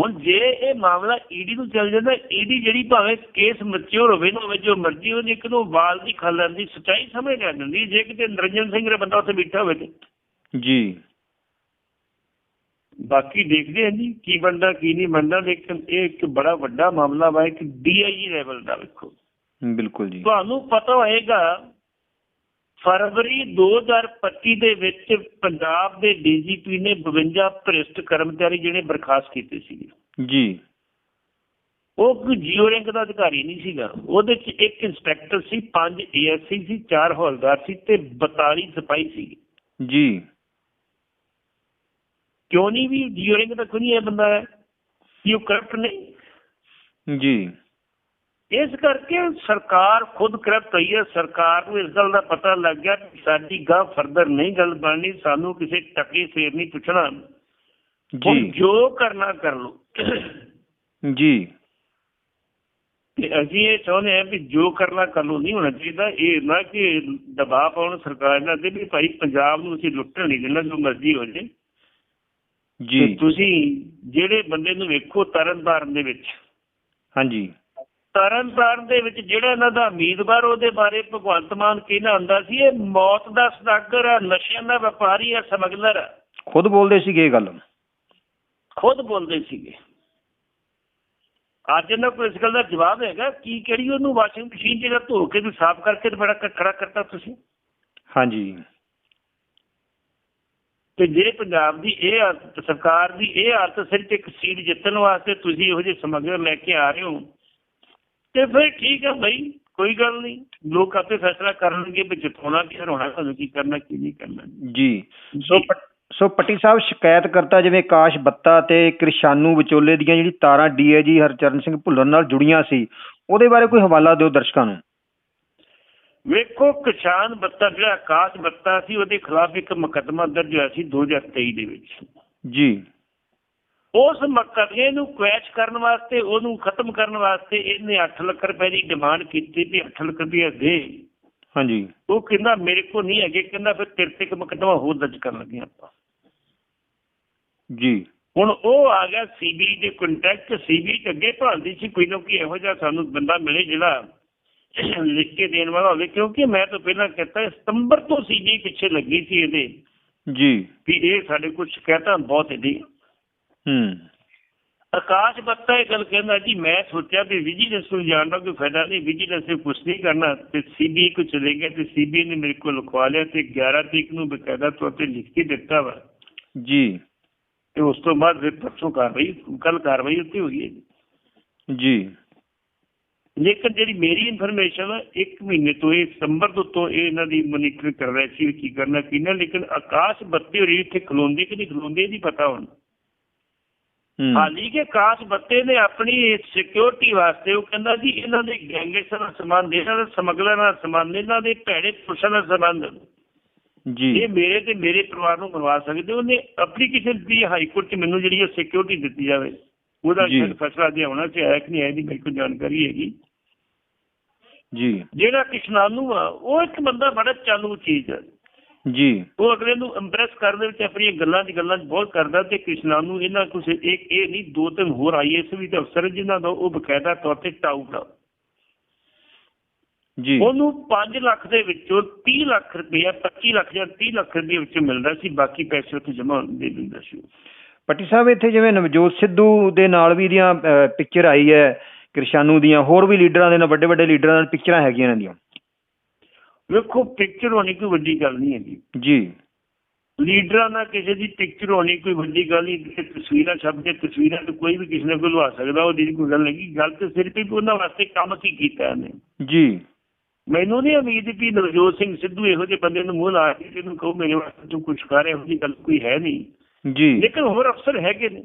ਹੁਣ ਜੇ ਇਹ ਮਾਮਲਾ ਈਡੀ ਨੂੰ ਚੱਲ ਜਾਂਦਾ ਈਡੀ ਜਿਹੜੀ ਭਾਵੇਂ ਕੇਸ ਮੈਚੁਰ ਹੋਵੇ ਨਾ ਹੋਵੇ ਜੋ ਮਰਜ਼ੀ ਹੋਵੇ ਇੱਕ ਨੂੰ ਵਾਲ ਦੀ ਖਲਣ ਦੀ ਸਚਾਈ ਸਮਝ ਆ ਜਾਂਦੀ ਜੇ ਕਿਤੇ ਨਰਿੰਜਨ ਸਿੰਘ ਦਾ ਬੰਦਾ ਉੱਥੇ ਬੈਠਾ ਹੋਵੇ ਤੇ। ਜੀ। ਬਾਕੀ ਦੇਖਦੇ ਹਾਂ ਜੀ ਕੀ ਬਣਦਾ ਕੀ ਨਹੀਂ ਬਣਦਾ ਲੇਕਿਨ ਇਹ ਇੱਕ ਬੜਾ ਵੱਡਾ ਮਾਮਲਾ ਵਾ ਇੱਕ ਡੀਆਈਜੀ ਲੈਵਲ ਦਾ ਵੇਖੋ। ਬਿਲਕੁਲ ਜੀ। ਤੁਹਾਨੂੰ ਪਤਾ ਹੋਏਗਾ ਫਰਵਰੀ 2025 ਦੇ ਵਿੱਚ ਪੰਜਾਬ ਦੇ ਡੀਜੀਪੀ ਨੇ 52 ਭ੍ਰਿਸ਼ਟ ਕਰਮਚਾਰੀ ਜਿਹੜੇ ਬਰਖਾਸਤ ਕੀਤੇ ਸੀਗੇ। ਜੀ। ਉਹ ਜੀਓ ਰੈਂਕ ਦਾ ਅਧਿਕਾਰੀ ਨਹੀਂ ਸੀਗਾ। ਉਹਦੇ ਚ ਇੱਕ ਇੰਸਪੈਕਟਰ ਸੀ ਪੰਜ ਏਐਸਸੀ ਸੀ ਚਾਰ ਹੌਲਦਾਰ ਸੀ ਤੇ 42 ਸਿਪਾਹੀ ਸੀ ਜੀ। ਕਿਉਂ ਨਹੀਂ ਵੀ ਜੀਓ ਰੈਂਕ ਦਾ ਕੋਈ ਨਹੀਂ ਇਹ ਬੰਦਾ ਹੈ? ਕੀ ਉਹ ਕਰਪਟ ਨਹੀਂ ਜੀ। ਇਸ ਕਰਕੇ ਸਰਕਾਰ ਖੁਦ ਕਰਪਟ ਹੋਈ ਹੈ ਸਰਕਾਰ ਨੂੰ ਇਸ ਗੱਲ ਦਾ ਪਤਾ ਲੱਗ ਗਿਆ ਕਿ ਸਾਡੀ ਗਾਂ ਫਰਦਰ ਨਹੀਂ ਗੱਲ ਬਣਨੀ ਸਾਨੂੰ ਕਿਸੇ ਟੱਕੇ ਫੇਰ ਨਹੀਂ ਪੁੱਛਣਾ। ਜੀ। ਜੋ ਕਰਨਾ ਕਰ ਲਓ। ਜੀ। ਤੇ ਅਸੀਂ ਇਹ ਚਾਹੁੰਦੇ ਹਾਂ ਵੀ ਜੋ ਕਰਨਾ ਕਰ ਲਓ ਨਹੀਂ ਹੋਣਾ ਚਾਹੀਦਾ। ਇਹ ਨਾ ਕਿ ਦਬਾਅ ਪਾਉਣ ਸਰਕਾਰ ਨਾਲ ਤੇ ਵੀ ਭਾਈ ਪੰਜਾਬ ਨੂੰ ਅਸੀਂ ਲੁੱਟਣ ਨਹੀਂ ਦੇਣਾ ਜੋ ਮਰਜ਼ੀ ਹੋ ਜੇ। ਜੀ। ਤੁਸੀਂ ਜਿਹੜੇ ਬੰਦੇ ਨੂੰ ਵੇਖੋ ਤਰਨਤਾਰਨ ਦੇ ਵਿੱਚ ਹਾਂਜੀ। ਤਰਨਤਾਰਨ ਦੇ ਵਿੱਚ ਜਿਹੜਾ ਇਹਨਾਂ ਦਾ ਉਮੀਦਵਾਰ ਉਹਦੇ ਬਾਰੇ ਭਗਵੰਤ ਮਾਨ ਕਹਿੰਦਾ ਹੁੰਦਾ ਸੀ? ਇਹ ਮੌਤ ਦਾ ਸਦਾਗਰ ਆ ਨਸ਼ਿਆਂ ਦਾ ਵਪਾਰੀ ਆ ਸਮਗਲਰ ਆ। ਖੁਦ ਬੋਲਦੇ ਸੀਗੇ ਇਹ ਗੱਲ। ਖੁਦ ਬੋਲਦੇ ਸੀਗੇ। ਅੱਜ ਇਹਨਾਂ ਕੋਲ ਇਸ ਗੱਲ ਦਾ ਜਵਾਬ ਹੈਗਾ ਕੀ ਕਿਹੜੀ ਉਹਨੂੰ ਵਾਸ਼ਿੰਗ ਮਸ਼ੀਨ ਜਿਹੜਾ ਧੋ ਕੇ ਤੇ ਸਾਫ਼ ਕਰਕੇ ਤੇ ਬੜਾ ਖੜਾ ਕਰਤਾ ਤੁਸੀਂ? ਹਾਂਜੀ। ਤੇ ਜੇ ਪੰਜਾਬ ਦੀ ਇਹ ਸਰਕਾਰ ਦੀ ਇਹ ਹਾਲਤ ਸਿਰਫ ਇੱਕ ਸੀਟ ਜਿੱਤਣ ਵਾਸਤੇ ਤੁਸੀਂ ਇਹੋ ਜਿਹੇ ਸਮਗਲਰ ਲੈ ਕੇ ਆ ਰਹੇ ਹੋ ਤੇ ਫਿਰ ਠੀਕ ਹੈ ਭਾਈ ਕੋਈ ਗੱਲ ਨਹੀਂ। ਲੋਕ ਆਪੇ ਫੈਸਲਾ ਕਰਨਗੇ ਵੀ ਜਿਤਾਉਣਾ ਕੀ ਹਰਾਉਣਾ ਤੁਹਾਨੂੰ ਕੀ ਕਰਨਾ ਕੀ ਨਹੀਂ ਕਰਨਾ। ਜੀ। ਸੋ ਸੋ ਪੱਟੀ ਸਾਹਿਬ ਸ਼ਿਕਾਇਤ ਕਰਤਾ ਜਿਵੇਂ ਕਾਸ਼ ਬੱਤਾ ਤੇ ਕ੍ਰਿਸ਼ਾਨੂ ਵਿਚੋਲੇ ਦੀਆਂ ਜਿਹੜੀ ਤਾਰਾਂ ਡੀਆਈਜੀ ਹਰਚਰਨ ਸਿੰਘ ਭੁੱਲਰ ਨਾਲ ਜੁੜੀਆਂ ਸੀ ਉਹਦੇ ਬਾਰੇ ਕੋਈ ਹਵਾਲਾ ਦਿਓ ਦਰਸ਼ਕਾਂ ਨੂੰ। ਵੇਖੋ ਕਿਸਾਨ ਬੱਤਾ ਜਿਹੜਾ ਆਕਾਸ਼ ਬੱਤਾ ਸੀ ਉਹਦੇ ਖਿਲਾਫ ਇੱਕ ਮੁਕੱਦਮਾ ਦਰਜ ਹੋਇਆ ਸੀ 2023 ਦੇ ਵਿੱਚ। ਜੀ। ਉਸ ਮੁਕੱਦਮੇ ਨੂੰ ਕੁਐਸ਼ ਕਰਨ ਵਾਸਤੇ ਉਹਨੂੰ ਖਤਮ ਕਰਨ ਵਾਸਤੇ ਇਹਨੇ 8 ਲੱਖ ਰੁਪਏ ਦੀ ਡਿਮਾਂਡ ਕੀਤੀ ਵੀ 8 ਲੱਖ ਰੁਪਏ ਦੇ। ਹਾਂਜੀ। ਉਹ ਕਹਿੰਦਾ ਮੇਰੇ ਕੋਲ ਨਹੀਂ ਹੈਗੇ। ਕਹਿੰਦਾ ਫਿਰ ਤੇਰੇ ਤੇ ਇੱਕ ਮੁਕੱਦਮਾ ਹੋਰ ਦਰਜ ਕਰਨ ਲੱਗੇ ਆਪਾਂ। ਜੀ। ਹੁਣ ਉਹ ਆ ਗਿਆ ਸੀਬੀ ਦੇ ਕੰਟੈਕਟ ਸੀਬੀ ਅੱਗੇ ਭਾਲਦੀ ਸੀ ਕੋਈ ਨਾ ਕੋਈ ਇਹੋ ਜਿਹਾ ਸਾਨੂੰ ਬੰਦਾ ਮਿਲੇ ਜਿਹੜਾ ਲਿਖ ਕੇ ਦੇਣ ਵਾਲਾ ਹੋਵੇ। ਕਿਉਂਕਿ ਮੈਂ ਤਾਂ ਪਹਿਲਾਂ ਕਹਿੰਦਾ ਸਤੰਬਰ ਤੋਂ ਸੀਬੀ ਪਿੱਛੇ ਲੱਗੀ ਸੀ ਇਹਦੇ। ਜੀ। ਵੀ ਇਹ ਸਾਡੇ ਕੋਲ ਸ਼ਿਕਾਇਤਾਂ ਬਹੁਤ ਇਹਦੀ ਹੂੰ। ਆਕਾਸ਼ ਬੱਤਾ ਇਹ ਗੱਲ ਕਹਿੰਦਾ ਜੀ ਮੈਂ ਸੋਚਿਆ ਵੀ ਵਿਜੀਲੈਂਸ ਨੂੰ ਜਾਣ ਦਾ ਕੋਈ ਫਾਇਦਾ ਨਹੀਂ ਵਿਜੀਲੈਂਸ ਨੇ ਕੁਛ ਨਹੀਂ ਕਰਨਾ ਤੇ ਸੀਬੀ ਕੋ ਚਲੇ ਗਿਆ ਤੇ ਸੀਬੀ ਨੇ ਮੇਰੇ ਕੋਲ ਲਿਖਵਾ ਲਿਆ ਤੇ 11 ਤਰੀਕ ਨੂੰ ਬਕਾਇਦਾ ਤੌਰ ਤੇ ਲਿਖ ਕੇ ਦਿੱਤਾ ਵਾ। ਜੀ। ਤੇ ਉਸ ਤੋਂ ਬਾਅਦ ਫਿਰ ਪਰਸੋਂ ਕਾਰਵਾਈ ਕੱਲ ਕਾਰਵਾਈ ਉੱਤੇ ਹੋਈ ਹੈ ਜੀ। ਲੇਕਿਨ ਜਿਹੜੀ ਮੇਰੀ ਇਨਫੋਰਮੇਸ਼ਨ ਇੱਕ ਮਹੀਨੇ ਤੋਂ ਇਹ ਸਤੰਬਰ ਤੋਂ ਇਹ ਇਹਨਾਂ ਦੀ ਮੋਨੀਟਰ ਕਰ ਰਹੇ ਸੀ ਕੀ ਕਰਨਾ ਕੀ ਨਾ ਲੇਕਿਨ ਆਕਾਸ਼ ਬੱਤੀ ਹੋਰੀ ਇੱਥੇ ਖਲੋਂਦੇ ਕਿ ਨਹੀਂ ਖਲੋਂਦੇ ਇਹ ਨਹੀਂ ਪਤਾ ਹੁਣ। ਹਾਲੀ ਕਿ ਆਕਾਸ਼ ਬੱਤੇ ਨੇ ਆਪਣੀ ਸਿਕਿਉਰਿਟੀ ਵਾਸਤੇ ਉਹ ਕਹਿੰਦਾ ਜੀ ਇਹਨਾਂ ਦੇ ਗੈਂਗਸਟਰ ਨਾਲ ਸੰਬੰਧ ਇਹਨਾਂ ਦੇ ਸਮਗਲਰ ਨਾਲ ਸੰਬੰਧ ਇਹਨਾਂ ਦੇ ਭੈੜੇ ਪੁਰਸ਼ਾਂ ਨਾਲ ਸੰਬੰਧ ਜੀ। ਇਹ ਮੇਰੇ ਤੇ ਮੇਰੇ ਪਰਿਵਾਰ ਨੂੰ ਮਰਵਾ ਸਕਦੇ ਉਹਨੇ ਐਪਲੀਕੇਸ਼ਨ ਦੀ ਹਾਈ ਕੋਰਟ 'ਚ ਮੈਨੂੰ ਜਿਹੜੀ ਸਿਕਿਉਰਿਟੀ ਦਿੱਤੀ ਜਾਵੇ ਉਹਦਾ ਫੈਸਲਾ ਜੇ ਆਉਣਾ ਸੀ ਆਇਆ ਕਿ ਨਹੀਂ ਆਇਆ ਦੀ ਮੇਰੇ ਕੋਲ ਜਾਣਕਾਰੀ ਹੈਗੀ। ਜੀ। ਜਿਹੜਾ ਕਿਸ਼ਨਾਨੂ ਆ ਉਹ ਇੱਕ ਬੰਦਾ ਬੜਾ ਚਾਲੂ ਚੀਜ਼ ਹੈ ਜੀ। ਉਹ ਅਗਲੇ ਨੂੰ ਇੰਪ੍ਰੈਸ ਕਰਨ ਦੇ ਵਿੱਚ ਆਪਣੀਆਂ ਗੱਲਾਂ ਦੀ ਗੱਲਾਂ ਬਹੁਤ ਕਰਦਾ ਤੇ ਕਿਸ਼ਨਾਨੂ ਇਹਨਾਂ ਕੁਝ ਇੱਕ ਇਹ ਨਹੀਂ ਦੋ ਤਿੰਨ ਹੋਰ ਆਈਐਸ ਵੀ ਤੇ ਅਫਸਰ ਜਿਨ੍ਹਾਂ ਦਾ ਉਹ ਬਕਾਇਦਾ ਤੌਰ ਤੇ ਟਾਊਟ ਆ। ਜੀ। ਉਹਨੂੰ 5 ਲੱਖ ਦੇ ਵਿੱਚੋਂ 30 ਲੱਖ ਰੁਪਇਆ 25 ਲੱਖ ਜਾਂ 30 ਲੱਖ ਰੁਪਏ ਵਿੱਚ ਮਿਲਦਾ ਸੀ ਬਾਕੀ ਪੈਸੇ ਉੱਥੇ ਜਮ੍ਹਾਂ ਦੇ ਦਿੰਦਾ ਸੀ। ਪੱਟੀ ਸਾਹਿਬ ਇੱਥੇ ਜਿਵੇਂ ਨਵਜੋਤ ਸਿੱਧੂ ਦੇ ਨਾਲ ਵੀ ਦੀਆਂ ਪਿਕਚਰ ਆਈ ਹੈ ਕਿਰਸ਼ਾਨੂ ਦੀਆਂ ਹੋਰ ਵੀ ਲੀਡਰਾਂ ਦੇ ਨਾਲ ਵੱਡੇ ਵੱਡੇ ਲੀਡਰਾਂ ਨਾਲ ਪਿਕਚਰਾਂ ਹੈਗੀਆਂ ਇਹਨਾਂ ਦੀਆਂ। ਵੇਖੋ ਪਿਕਚਰ ਹੋਣੀ ਕੋਈ ਵੱਡੀ ਗੱਲ ਨਹੀਂ ਹੈਗੀ। ਜੀ। ਲੀਡਰਾਂ ਨਾਲ ਕਿਸੇ ਦੀ ਪਿਕਚਰ ਹੋਣੀ ਕੋਈ ਵੱਡੀ ਗੱਲ ਨਹੀਂ ਕਿਸੇ ਤਸਵੀਰਾਂ ਛਪ ਕੇ ਤਸਵੀਰਾਂ ਤੇ ਕੋਈ ਵੀ ਕਿਸੇ ਨੇ ਕੋਈ ਲਵਾ ਸਕਦਾ ਉਹਦੀ ਕੋਈ ਗੱਲ ਨਹੀਂ ਗੱਲ ਤੇ ਸਿਰਫ ਹੀ ਉਹਨਾਂ ਵਾਸਤੇ ਕੰਮ ਕੀ ਕੀਤਾ ਇਹਨੇ। ਜੀ। ਮੈਨੂੰ ਨਹੀਂ ਉਮੀਦ ਵੀ ਨਵਜੋਤ ਸਿੰਘ ਸਿੱਧੂ ਇਹੋ ਜਿਹੇ ਬੰਦੇ ਨੂੰ ਮੂੰਹ ਲਾ ਕੇ ਇਹਨੂੰ ਕਹੋ ਮੇਰੇ ਵਾਸਤੇ ਤੂੰ ਕੁਝ ਕਰ ਇਹੋ ਜਿਹੀ ਗੱਲ ਕੋਈ ਹੈ ਨਹੀਂ। ਜੀ। ਲੇਕਿਨ ਹੋਰ ਅਫਸਰ ਹੈਗੇ ਨੇ।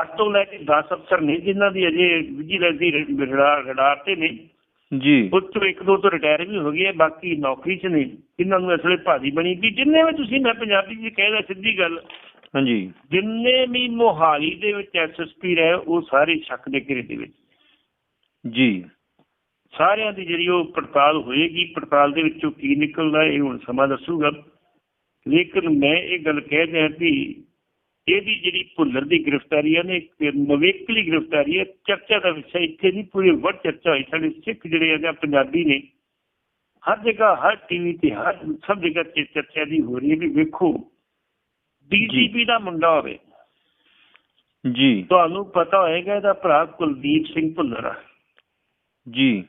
ਅੱਠ ਤੋਂ ਲੈ ਕੇ 10 ਅਫਸਰ ਨੇ ਜਿਨ੍ਹਾਂ ਦੀ ਅਜੇ ਵਿਜੀਲੈਂਸ ਦੀ ਰਡਾਰ ਰਡਾਰ ਤੇ ਨੇ। ਜੀ। ਉਸ ਤੋਂ ਇੱਕ ਦੋ ਤੋਂ ਰਿਟਾਇਰ ਵੀ ਹੋ ਗਏ ਬਾਕੀ ਨੌਕਰੀ 'ਚ ਨੇ। ਇਹਨਾਂ ਨੂੰ ਅਸਲੇ ਭਾਜੀ ਬਣੀ ਵੀ ਜਿੰਨੇ ਵੀ ਤੁਸੀਂ ਮੈਂ ਪੰਜਾਬੀ 'ਚ ਕਹਿਦਾ ਸਿੱਧੀ ਗੱਲ ਹਾਂਜੀ। ਜਿੰਨੇ ਵੀ ਮੋਹਾਲੀ ਦੇ ਵਿੱਚ ਐਸਐਸਪੀ ਰਹੇ ਉਹ ਸਾਰੇ ਸ਼ੱਕ ਦੇ ਘੇਰੇ ਦੇ ਵਿੱਚ। ਜੀ। ਸਾਰਿਆਂ ਦੀ ਜਿਹੜੀ ਉਹ ਪੜਤਾਲ ਹੋਏਗੀ ਪੜਤਾਲ ਦੇ ਵਿੱਚੋਂ ਕੀ ਨਿਕਲਦਾ ਇਹ ਹੁਣ ਸਮਾਂ ਦੱਸੂਗਾ। ਲੇਕਿਨ ਮੈਂ ਇਹ ਗੱਲ ਕਹਿ ਰਿਹਾ ਵੀ ਇਹਦੀ ਜਿਹੜੀ ਭੁੱਲਰ ਦੀ ਗ੍ਰਿਫਤਾਰੀ ਹੈ ਨੇ ਮਵੇਕਲੀ ਗ੍ਰਿਫਤਾਰੀ ਹੈ ਚਰਚਾ ਦਾ ਵਿਸ਼ਾ ਇੱਥੇ ਨਹੀਂ ਪੂਰੀ ਵਰਡ ਚਰਚਾ ਹੋਈ। ਸਾਡੇ ਸਿੱਖ ਜਿਹੜੇ ਆ, ਪੰਜਾਬੀ ਨੇ ਹਰ ਜਗ੍ਹਾ ਹਰ ਟੀਵੀ ਤੇ ਹਰ ਸਭ ਜਗ੍ਹਾ ਤੇ ਚਰਚਾ ਦੀ ਹੋ ਰਹੀ ਹੈ ਵੀ ਵੇਖੋ ਡੀਜੀਪੀ ਦਾ ਮੁੰਡਾ ਹੋਵੇ। ਜੀ। ਤੁਹਾਨੂੰ ਪਤਾ ਹੋਏਗਾ ਇਹਦਾ ਭਰਾ ਕੁਲਦੀਪ ਸਿੰਘ ਭੁੱਲਰ ਆ। ਜੀ।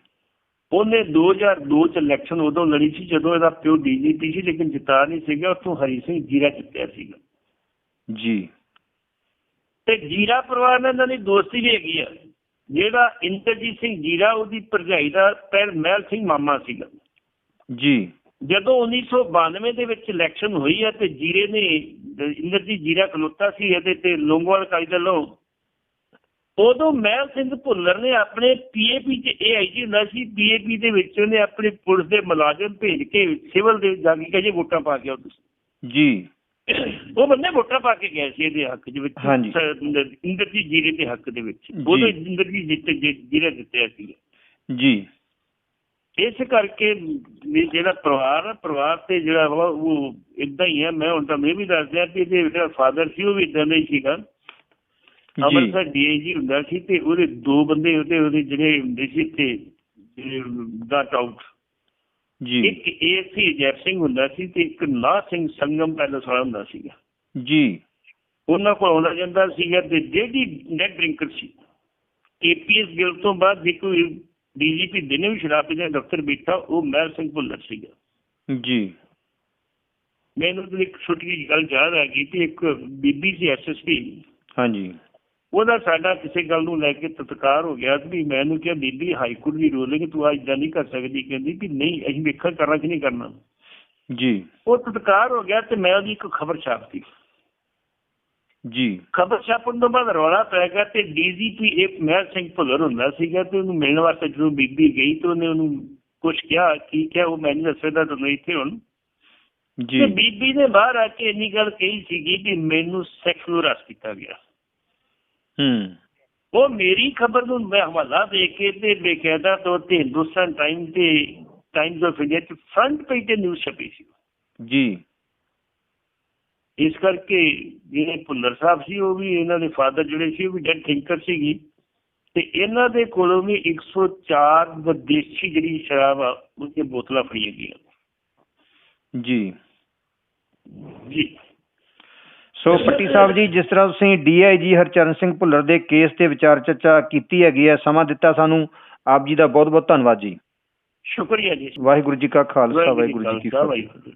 ਉਹਨੇ 2002 ਚ ਇਲੈਕਸ਼ਨ ਉਦੋਂ ਲੜੀ ਸੀ ਜਦੋਂ ਇਹਦਾ ਪਿਓ ਡੀਜੀਪੀ ਸੀ ਲੇਕਿਨ ਜਿਤਾ ਨਹੀਂ ਸੀਗਾ ਉੱਥੋਂ ਹਰੀ ਸਿੰਘ ਜੀਰਾ ਜਿੱਤਿਆ ਸੀਗਾ। ਜੀ। ਤੇ ਜੀਰਾ ਪਰਿਵਾਰ ਨਾਲ ਇਹਨਾਂ ਦੀ ਦੋਸਤੀ ਵੀ ਹੈਗੀ ਆ। ਜਿਹੜਾ ਇੰਦਰਜੀਤ ਸਿੰਘ ਜੀਰਾ ਉਹਦੀ ਭਰਜਾਈ ਦਾ ਪੈਰ ਮਹਿਲ ਸਿੰਘ ਮਾਮਾ ਸੀਗਾ। ਜੀ। ਜਦੋਂ 1992 ਦੇ ਵਿੱਚ ਇਲੈਕਸ਼ਨ ਹੋਈ ਹੈ ਤੇ ਜੀਰੇ ਨੇ ਇੰਦਰਜੀਤ ਜੀਰਾ ਖਲੋਤਾ ਸੀ ਇਹਦੇ ਤੇ ਲੋਂਗੋਵਾਲ ਕਾਇਦ ਵੱਲੋਂ। ਉਦੋਂ ਮਹਿਲ ਸਿੰਘ ਭੁੱਲਰ ਨੇ ਆਪਣੇ ਪੀਏਪੀ ਚ ਇਹ ਆਈ ਜੀ ਹੁੰਦਾ ਸੀ ਪੀਏਪੀ ਦੇ ਵਿੱਚ ਉਹਨੇ ਆਪਣੇ ਪੁਲਿਸ ਦੇ ਮੁਲਾਜ਼ਮ ਭੇਜ ਕੇ ਸਿਵਲ ਦੇ ਜਾ ਕੇ ਕਹੇ ਵੋਟਾਂ ਪਾ ਕੇ ਤੁਸੀਂ ਜੀ। ਉਹ ਬੰਦੇ ਵੋਟਾਂ ਪਾ ਕੇ ਗਏ ਸੀ ਇਹਦੇ ਹੱਕ ਦੇ ਵਿੱਚ ਇੰਦਰਜੀਤ ਜੀਰੇ ਦੇ ਹੱਕ ਦੇ ਵਿੱਚ। ਉਦੋਂ ਇੰਦਰਜੀਤ ਜਿੱਤ ਜੀਰਾ ਜਿੱਤਿਆ ਸੀ। ਜੀ। ਇਸ ਕਰਕੇ ਜਿਹੜਾ ਪਰਿਵਾਰ ਪਰਿਵਾਰ ਤੇ ਜਿਹੜਾ ਉਹ ਇਦਾਂ ਹੀ ਹੈ ਮੈਂ ਹੁਣ ਤਾਂ ਮੈਂ ਵੀ ਦੱਸ ਦਿਆਂ ਕਿ ਇਹਦੇ ਜਿਹੜਾ ਫਾਦਰ ਸੀ ਉਹ ਵੀ ਇਦਾਂ ਦਾ ਹੀ ਸੀਗਾ। ਜੀ। ਅੰਮ੍ਰਿਤਸਰ ਡੀਏਜੀ ਹੁੰਦਾ ਸੀ ਤੇ ਉਹਦੇ ਦੋ ਬੰਦੇ ਉਹਦੇ ਉਹਦੇ ਜਿਹੜੇ ਹੁੰਦੇ ਸੀ ਤੇ ਗਾਟ ਆਊਟ ਜੀ। ਇੱਕ ਏਸੀ ਜੈਪ ਸਿੰਘ ਹੁੰਦਾ ਸੀ ਤੇ ਇੱਕ ਨਾ ਸਿੰਘ ਸੰਗਮ ਪੈਲਸ ਵਾਲਾ ਹੁੰਦਾ ਸੀਗਾ। ਜੀ। ਉਹਨਾਂ ਕੋਲ ਆਉਂਦਾ ਜਾਂਦਾ ਸੀਗਾ ਤੇ ਜਿਹੜੀ ਨੈਟ ਡਰਿੰਕਰ ਸੀ ਏਪੀਐਸ ਗਿਲ ਤੋਂ ਬਾਅਦ ਜੇ ਕੋਈ ਡੀਜੀਪੀ ਦਿਨੇ ਵੀ ਸ਼ਰਾਬ ਪੀਂਦਾ ਦਫ਼ਤਰ ਬੈਠਾ ਉਹ ਮਹਿਲ ਸਿੰਘ ਭੁੱਲਰ ਸੀਗਾ। ਜੀ। ਮੈਨੂੰ ਤਾਂ ਇੱਕ ਛੋਟੀ ਜਿਹੀ ਗੱਲ ਯਾਦ ਆ ਗਈ ਕਿ ਇੱਕ ਬੀਬੀ ਸੀ ਐਸਐਸਪੀ ਹਾਂਜੀ। ਉਹਦਾ ਸਾਡਾ ਕਿਸੇ ਗੱਲ ਨੂੰ ਲੈ ਕੇ ਤਤਕਾਰ ਹੋ ਗਿਆ ਵੀ ਮੈਨੂੰ ਕਿਹਾ ਬੀਬੀ ਹਾਈ ਕੋਰਟ ਦੀ ਰੂਲਿੰਗ ਤੂੰ ਅੱਜ ਇਦਾਂ ਨਹੀਂ ਕਰ ਸਕਦੀ ਕਹਿੰਦੀ ਕਿ ਨਹੀਂ ਅਸੀਂ ਵੇਖਾਂ ਕਰਨਾ ਕਿ ਨਹੀਂ ਕਰਨਾ। ਜੀ। ਉਹ ਤਤਕਾਰ ਹੋ ਗਿਆ ਤੇ ਮੈਂ ਉਹਦੀ ਇੱਕ ਖਬਰ ਛਾਪਤੀ ਜੀ। ਖਬਰ ਛਾਪਣ ਤੋਂ ਬਾਅਦ ਰੌਲਾ ਪੈ ਗਿਆ ਤੇ ਡੀਜੀਪੀ ਇੱਕ ਮਹਿਲ ਸਿੰਘ ਭੁੱਲਰ ਹੁੰਦਾ ਸੀਗਾ ਤੇ ਉਹਨੂੰ ਮਿਲਣ ਵਾਸਤੇ ਜਦੋਂ ਬੀਬੀ ਗਈ ਤੇ ਉਹਨੇ ਉਹਨੂੰ ਕੁਝ ਕਿਹਾ ਕੀ ਕਿਹਾ ਉਹ ਮੈਨੂੰ ਦੱਸਦਾ ਤੁਹਾਨੂੰ ਇੱਥੇ ਹੁਣ। ਜੀ। ਤੇ ਬੀਬੀ ਨੇ ਬਾਹਰ ਆ ਕੇ ਇੰਨੀ ਗੱਲ ਕਹੀ ਸੀਗੀ ਵੀ ਮੈਨੂੰ ਸੈਕਸੁਅਲ ਹਰਾਸ ਕੀਤਾ ਗਿਆ। ਹੂੰ। ਉਹ ਮੇਰੀ ਖਬਰ ਨੂੰ ਮੈਂ ਹਵਾਲਾ ਦੇ ਕੇ ਤੇ ਬੇਕਾਇਦਾ ਤੌਰ ਤੇ ਹਿੰਦੁਸਤਾਨ ਟਾਈਮ ਤੇ ਟਾਈਮਜ਼ ਆਫ ਇੰਡੀਆ ਚ ਫਰੰਟ ਪੇਜ ਤੇ ਨਿਊਜ਼ ਛਪੀ ਸੀ। ਜੀ। ਇਸ ਕਰਕੇ ਜਿਹੜੇ ਭੁੱਲਰ ਸਾਹਿਬ ਸੀ ਉਹ ਵੀ ਇਹਨਾਂ ਦੇ ਫਾਦਰ ਜਿਹੜੇ ਸੀ ਉਹ ਵੀ ਡੈਡ ਥਿੰਕਰ ਸੀਗੀ। ਤੇ ਇਹਨਾਂ ਦੇ ਕੋਲੋਂ ਵੀ 104 ਵਿਦੇਸ਼ੀ ਜਿਹੜੀ ਸ਼ਰਾਬ ਆ ਉਹਦੀਆਂ ਬੋਤਲਾਂ ਫੜੀਆਂ ਗਈਆਂ। ਜੀ। ਜੀ। ਸੋ ਪੱਟੀ ਸਾਹਿਬ ਜੀ ਜਿਸ ਤਰ੍ਹਾਂ ਤੁਸੀਂ ਡੀਆਈਜੀ ਹਰਚਰਨ ਸਿੰਘ ਭੁੱਲਰ ਦੇ ਕੇਸ ਤੇ ਵਿਚਾਰ ਚਰਚਾ ਕੀਤੀ ਹੈਗੀ ਹੈ ਸਮਾਂ ਦਿੱਤਾ ਸਾਨੂੰ ਆਪ ਜੀ ਦਾ ਬਹੁਤ ਬਹੁਤ ਧੰਨਵਾਦ ਜੀ। ਸ਼ੁਕਰੀਆ ਜੀ। ਵਾਹਿਗੁਰੂ ਜੀ ਕਾ ਖਾਲਸਾ ਵਾਹਿਗੁਰੂ ਜੀ ਕੀ ਖਾਲਸਾ, ਫਤਿਹ। ਵਾਹਿਗੁਰੂ ਜੀ ਕੀ ਫਤਿਹ।